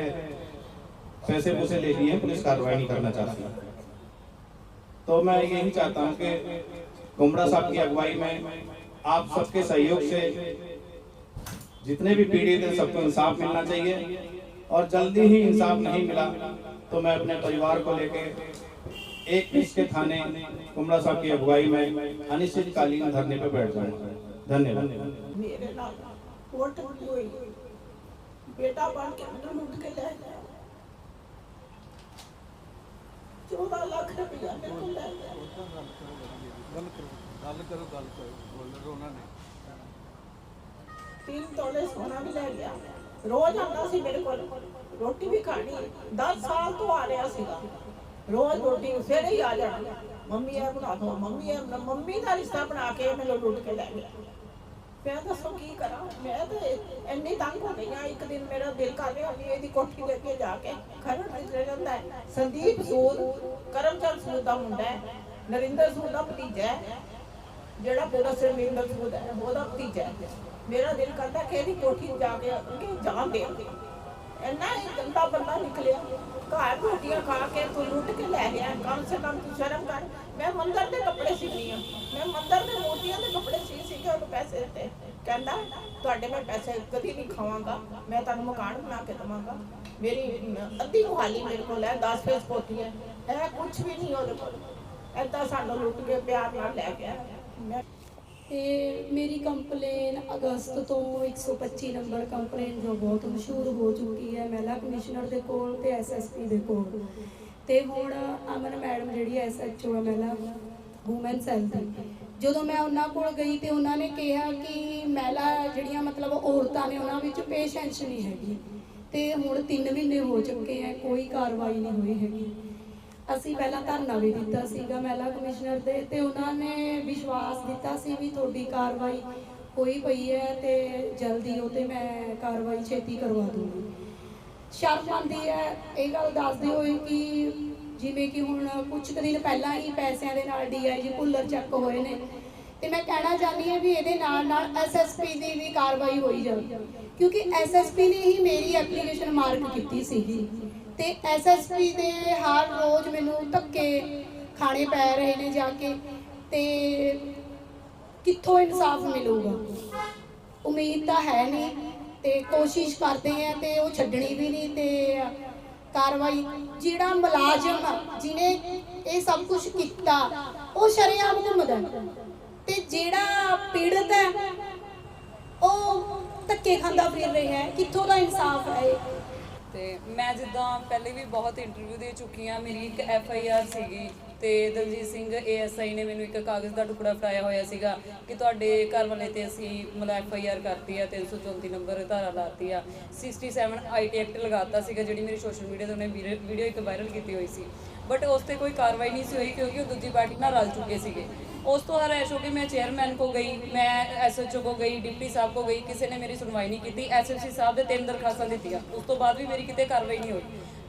S8: पैसे पूसे ले लिए, पुलिस कार्रवाई नहीं करना चाहती। तो मैं यही चाहता हूँ कि कुमरा साहब की अगुवाई में आप सबके सहयोग से जितने भी पीड़ित हैं, सबको इंसाफ मिलना चाहिए। और जल्दी ही इंसाफ नहीं मिला तो मैं अपने परिवार को लेके एक पीस के थाने कुमड़ा साहब की अगुवाई में अनिश्चितकालीन धरने पर बैठ जाऊँगा धन्यवाद।
S9: ਮੇਰੇ 14 ਲੱਖ ਰੁਪਇਆ ਮੇਰੇ ਕੋਲ ਲੈ ਗਿਆ।
S10: ਗੱਲ ਕਰੋ ਗੱਲ ਕਰੋ ਬੋਲੋ ਉਹਨਾਂ ਨੇ।
S9: ਤਿੰਨ ਤੋਲੇ ਸੋਨਾ ਵੀ ਲੈ ਗਿਆ। ਰੋਜ਼ ਆਉਂਦਾ ਸੀ ਮੇਰੇ ਕੋਲ ਰੋਟੀ ਵੀ ਖਾਣੀ। 10 ਸਾਲ ਤੋਂ ਆ ਰਿਹਾ ਸੀਗਾ। ਰੋਜ਼ ਰੋਟੀ ਸਵੇਰੇ ਹੀ ਆ ਜਾਣਾ। ਮੰਮੀ ਇਹ ਬਣਾ ਦੋ ਮੰਮੀ ਇਹ ਮੰਮੀ ਦਾ ਰਿਸ਼ਤਾ ਬਣਾ ਕੇ ਮੈਨੂੰ ਲੁੱਟ ਕੇ ਲੈ ਗਿਆ। ਮੈਂ ਦੱਸੋ ਕੀ ਕਰਾਂ? ਮੈਂ ਤਾਂ ਇੰਨੀ ਤੰਗ ਹੋ ਗਈ ਹਾਂ ਇੱਕ ਦਿਨ ਮੇਰਾ ਦਿਲ ਕਰ ਰਿਹਾ ਵੀ ਇਹਦੀ ਕੋਠੀ ਦੇ ਅੱਗੇ ਜਾ ਕੇ ਖਰੜ ਵਿੱਚ ਰਹਿੰਦਾ ਹੈ। ਸੰਦੀਪ ਸੂਦ, ਕਰਮਚੰਦ ਸੂਦ ਦਾ ਮੁੰਡਾ ਹੈ, ਨਰਿੰਦਰ ਸੂਦ ਦਾ ਭਤੀਜਾ ਹੈ। ਜਿਹੜਾ ਪੂਰਾ ਸਰਮਿੰਦਰ ਸੂਦ ਹੈ, ਉਹਦਾ ਭਤੀਜਾ ਹੈ। ਮੇਰਾ ਦਿਲ ਕਰਦਾ ਕਿ ਇਹਦੀ ਕੋਠੀ ਜਾ ਕੇ ਅੱਗੇ ਜਾਨ ਦੇ ਇੰਨਾ ਹੀ ਗੰਦਾ ਬੰਦਾ ਨਿਕਲਿਆ। ਘਰ ਰੋਟੀਆਂ ਖਾ ਕੇ ਤੂੰ ਲੁੱਟ ਕੇ ਲੈ ਗਿਆ, ਕਮ ਸੇ ਕਮ ਤੂੰ ਸ਼ਰਮ ਕਰ। ਮੈਂ ਮੰਦਰ ਦੇ ਕੱਪੜੇ ਸੀਨੀ ਆ। ਮੈਂ ਮੰਦਰ ਦੇ ਮੂਰਤੀਆਂ ਦੇ ਕੱਪੜੇ ਸੀ ਸੀ ਕੇ ਉਹਨੂੰ ਪੈਸੇ ਦਿੱਤੇ। ਕਹਿੰਦਾ, ਤੁਹਾਡੇ ਮੈਂ ਪੈਸੇ ਕਦੀ ਨਹੀਂ ਖਾਵਾਂਗਾ। ਮੈਂ ਤੁਹਾਨੂੰ ਮਕਾਨ ਬਣਾ ਕੇ ਦਵਾਂਗਾ। ਮੇਰੀ, ਅੱਧੀ ਮੁਹਾਲੀ ਮੇਰੇ ਕੋਲ ਹੈ 10 ਫੇਸ ਪੋਤੀ ਹੈ। ਇਹ ਕੁਝ ਵੀ ਨਹੀਂ ਉਹਦੇ ਕੋਲ। ਏਦਾਂ ਸਾਨੂੰ ਲੁੱਟ ਕੇ ਪਿਆਰ ਨਾਲ ਲੈ ਗਿਆ। ਮੈਂ
S11: ਤੇ ਮੇਰੀ ਕੰਪਲੇਨ ਅਗਸਤ ਤੋਂ 125 ਨੰਬਰ ਕੰਪਲੇਨ ਜੋ ਬਹੁਤ ਮਸ਼ਹੂਰ ਹੋ ਚੁੱਕੀ ਹੈ, ਮਹਿਲਾ ਕਮਿਸ਼ਨਰ ਦੇ ਕੋਲ ਤੇ ਐਸਐਸਪੀ ਦੇ ਕੋਲ। ਤੇ ਹੁਣ ਅਮਨ ਮੈਡਮ ਜਿਹੜੀ ਐਸਐਚਓ ਹੈ ਮਹਿਲਾ ਵੂਮਨ ਸੈੱਲ ਦੀ ਜਦੋਂ ਮੈਂ ਉਹਨਾਂ ਕੋਲ ਗਈ ਤੇ ਉਹਨਾਂ ਨੇ ਕਿਹਾ ਕਿ ਮਹਿਲਾ ਜਿਹੜੀਆਂ ਮਤਲਬ ਔਰਤਾਂ ਨੇ ਉਹਨਾਂ ਵਿੱਚ ਪੇਸ਼ੈਂਸ ਨਹੀਂ ਹੈਗੀ। ਤੇ ਹੁਣ 3 ਮਹੀਨੇ ਹੋ ਚੁੱਕੇ ਹੈ, ਕੋਈ ਕਾਰਵਾਈ ਨਹੀਂ ਹੋਈ ਹੈਗੀ। ਅਸੀਂ ਪਹਿਲਾਂ ਧਰਨਾ ਵੀ ਦਿੱਤਾ ਸੀਗਾ ਮਹਿਲਾ ਕਮਿਸ਼ਨਰ ਦੇ ਤੇ ਉਹਨਾਂ ਨੇ ਵਿਸ਼ਵਾਸ ਦਿੱਤਾ ਸੀ ਵੀ ਤੁਹਾਡੀ ਕਾਰਵਾਈ ਹੋਈ ਪਈ ਹੈ ਤੇ ਜਲਦੀ ਉਹ ਤੇ ਮੈਂ ਕਾਰਵਾਈ ਛੇਤੀ ਕਰਵਾ ਦੂੰਗੀ। ਸ਼ਰਮ ਆਉਂਦੀ ਹੈ, ਇਹ ਗੱਲ ਦੱਸਦੇ ਹੋਏ ਕਿ ਜਿਵੇਂ ਕਿ ਹੁਣ ਕੁਝ ਕੁ ਦਿਨ ਪਹਿਲਾਂ ਹੀ ਪੈਸਿਆਂ ਦੇ ਨਾਲ ਡੀਆਈਜੀ ਭੁੱਲਰ ਚੱਕ ਹੋਏ ਨੇ। ਤੇ ਮੈਂ ਕਹਿਣਾ ਚਾਹੁੰਦੀ ਹਾਂ ਵੀ ਇਹਦੇ ਨਾਲ ਨਾਲ ਐਸਐਸਪੀ ਦੀ ਵੀ ਕਾਰਵਾਈ ਹੋਈ ਜਾਵੇ ਕਿਉਂਕਿ ਐਸਐਸਪੀ ਨੇ ਹੀ ਮੇਰੀ ਐਪਲੀਕੇਸ਼ਨ ਮਾਰਕ ਕੀਤੀ ਸੀਗੀ। ਤੇ ਐਸਐਸਪੀ ਦੇ ਹਰ ਰੋਜ਼ ਮੈਨੂੰ ਧੱਕੇ ਖਾਣੇ ਪੈ ਰਹੇ ਨੇ ਜਾ ਕੇ ਤੇ ਕਿੱਥੋਂ ਇਨਸਾਫ ਮਿਲੂਗਾ? ਉਮੀਦ ਤਾਂ ਹੈ ਨਹੀਂ ਤੇ ਕੋਸ਼ਿਸ਼ ਕਰਦੇ ਆ ਤੇ ਉਹ ਛੱਡਣੀ ਵੀ ਨਹੀਂ ਤੇ ਕਾਰਵਾਈ, ਜਿਹੜਾ ਮੁਲਾਜ਼ਮ ਜਿਹਨੇ ਇਹ ਸਭ ਕੁਝ ਕੀਤਾ, ਉਹ ਸ਼ਰੇਆਮ ਘੁੰਮਦਾ ਤੇ ਜਿਹੜਾ ਪੀੜਤ ਹੈ, ਉਹ ਧੱਕੇ ਖਾਂਦਾ ਫਿਰ ਰਿਹਾ ਹੈ। ਕਿੱਥੋਂ ਦਾ ਇਨਸਾਫ ਹੈ
S12: ਤੇ ਮੈਂ ਜਿੱਦਾਂ ਪਹਿਲੇ ਵੀ ਬਹੁਤ ਇੰਟਰਵਿਊ ਦੇ ਚੁੱਕੀ ਹਾਂ, ਮੇਰੀ ਇੱਕ ਐਫ ਆਈ ਆਰ ਸੀਗੀ ਤੇ ਦਲਜੀਤ ਸਿੰਘ ਏਐਸਆਈ ਨੇ ਮੈਨੂੰ ਇੱਕ ਕਾਗਜ਼ ਦਾ ਟੁਕੜਾ ਫੜਾਇਆ ਹੋਇਆ ਸੀਗਾ ਕਿ ਤੁਹਾਡੇ ਘਰ ਵਾਲੇ ਤੇ ਅਸੀਂ ਮਤਲਬ ਐਫ ਆਈ ਆਰ ਕਰਤੀ ਆ 334 ਨੰਬਰ ਧਾਰਾ ਲਾਤੀ ਆ। 67 ਆਈਟੀ ਐਕਟ ਲਗਾਤਾ ਸੀਗਾ, ਜਿਹੜੀ ਮੇਰੀ ਸੋਸ਼ਲ ਮੀਡੀਆ ਤੇ ਉਹਨੇ ਵੀਡੀਓ ਇੱਕ ਵਾਇਰਲ ਕੀਤੀ ਹੋਈ ਸੀ। ਬਟ ਉਸ ਤੇ ਕੋਈ ਕਾਰਵਾਈ ਨਹੀਂ ਸੀ ਹੋਈ ਕਿਉਂਕਿ ਉਹ ਦੂਜੀ ਪਾਰਟੀ ਨਾਲ ਰਲ ਚੁੱਕੇ ਸੀਗੇ। ਉਸ ਤੋਂ ਹਰੈਸ਼ ਹੋ ਕੇ ਮੈਂ ਚੇਅਰਮੈਨ ਕੋ ਗਈ, ਮੈਂ ਐਸਐਚਓ ਕੋ ਗਈ ਡਿਪਟੀ ਸਾਹਿਬ ਕੋ ਗਈ, ਕਿਸੇ ਨੇ ਮੇਰੀ ਸੁਣਵਾਈ ਨਹੀਂ ਕੀਤੀ ਐਸਐਸਸੀ ਸਾਹਿਬ ਦੇ ਤਿੰਨ ਦਰਖਾਸਤਾਂ ਦਿੱਤੀਆਂ। ਉਸ ਤੋਂ ਬਾਅਦ ਵੀ ਮੇਰੀ ਕਿਤੇ ਕਾਰਵਾਈ ਨਹੀਂ ਹੋਈ।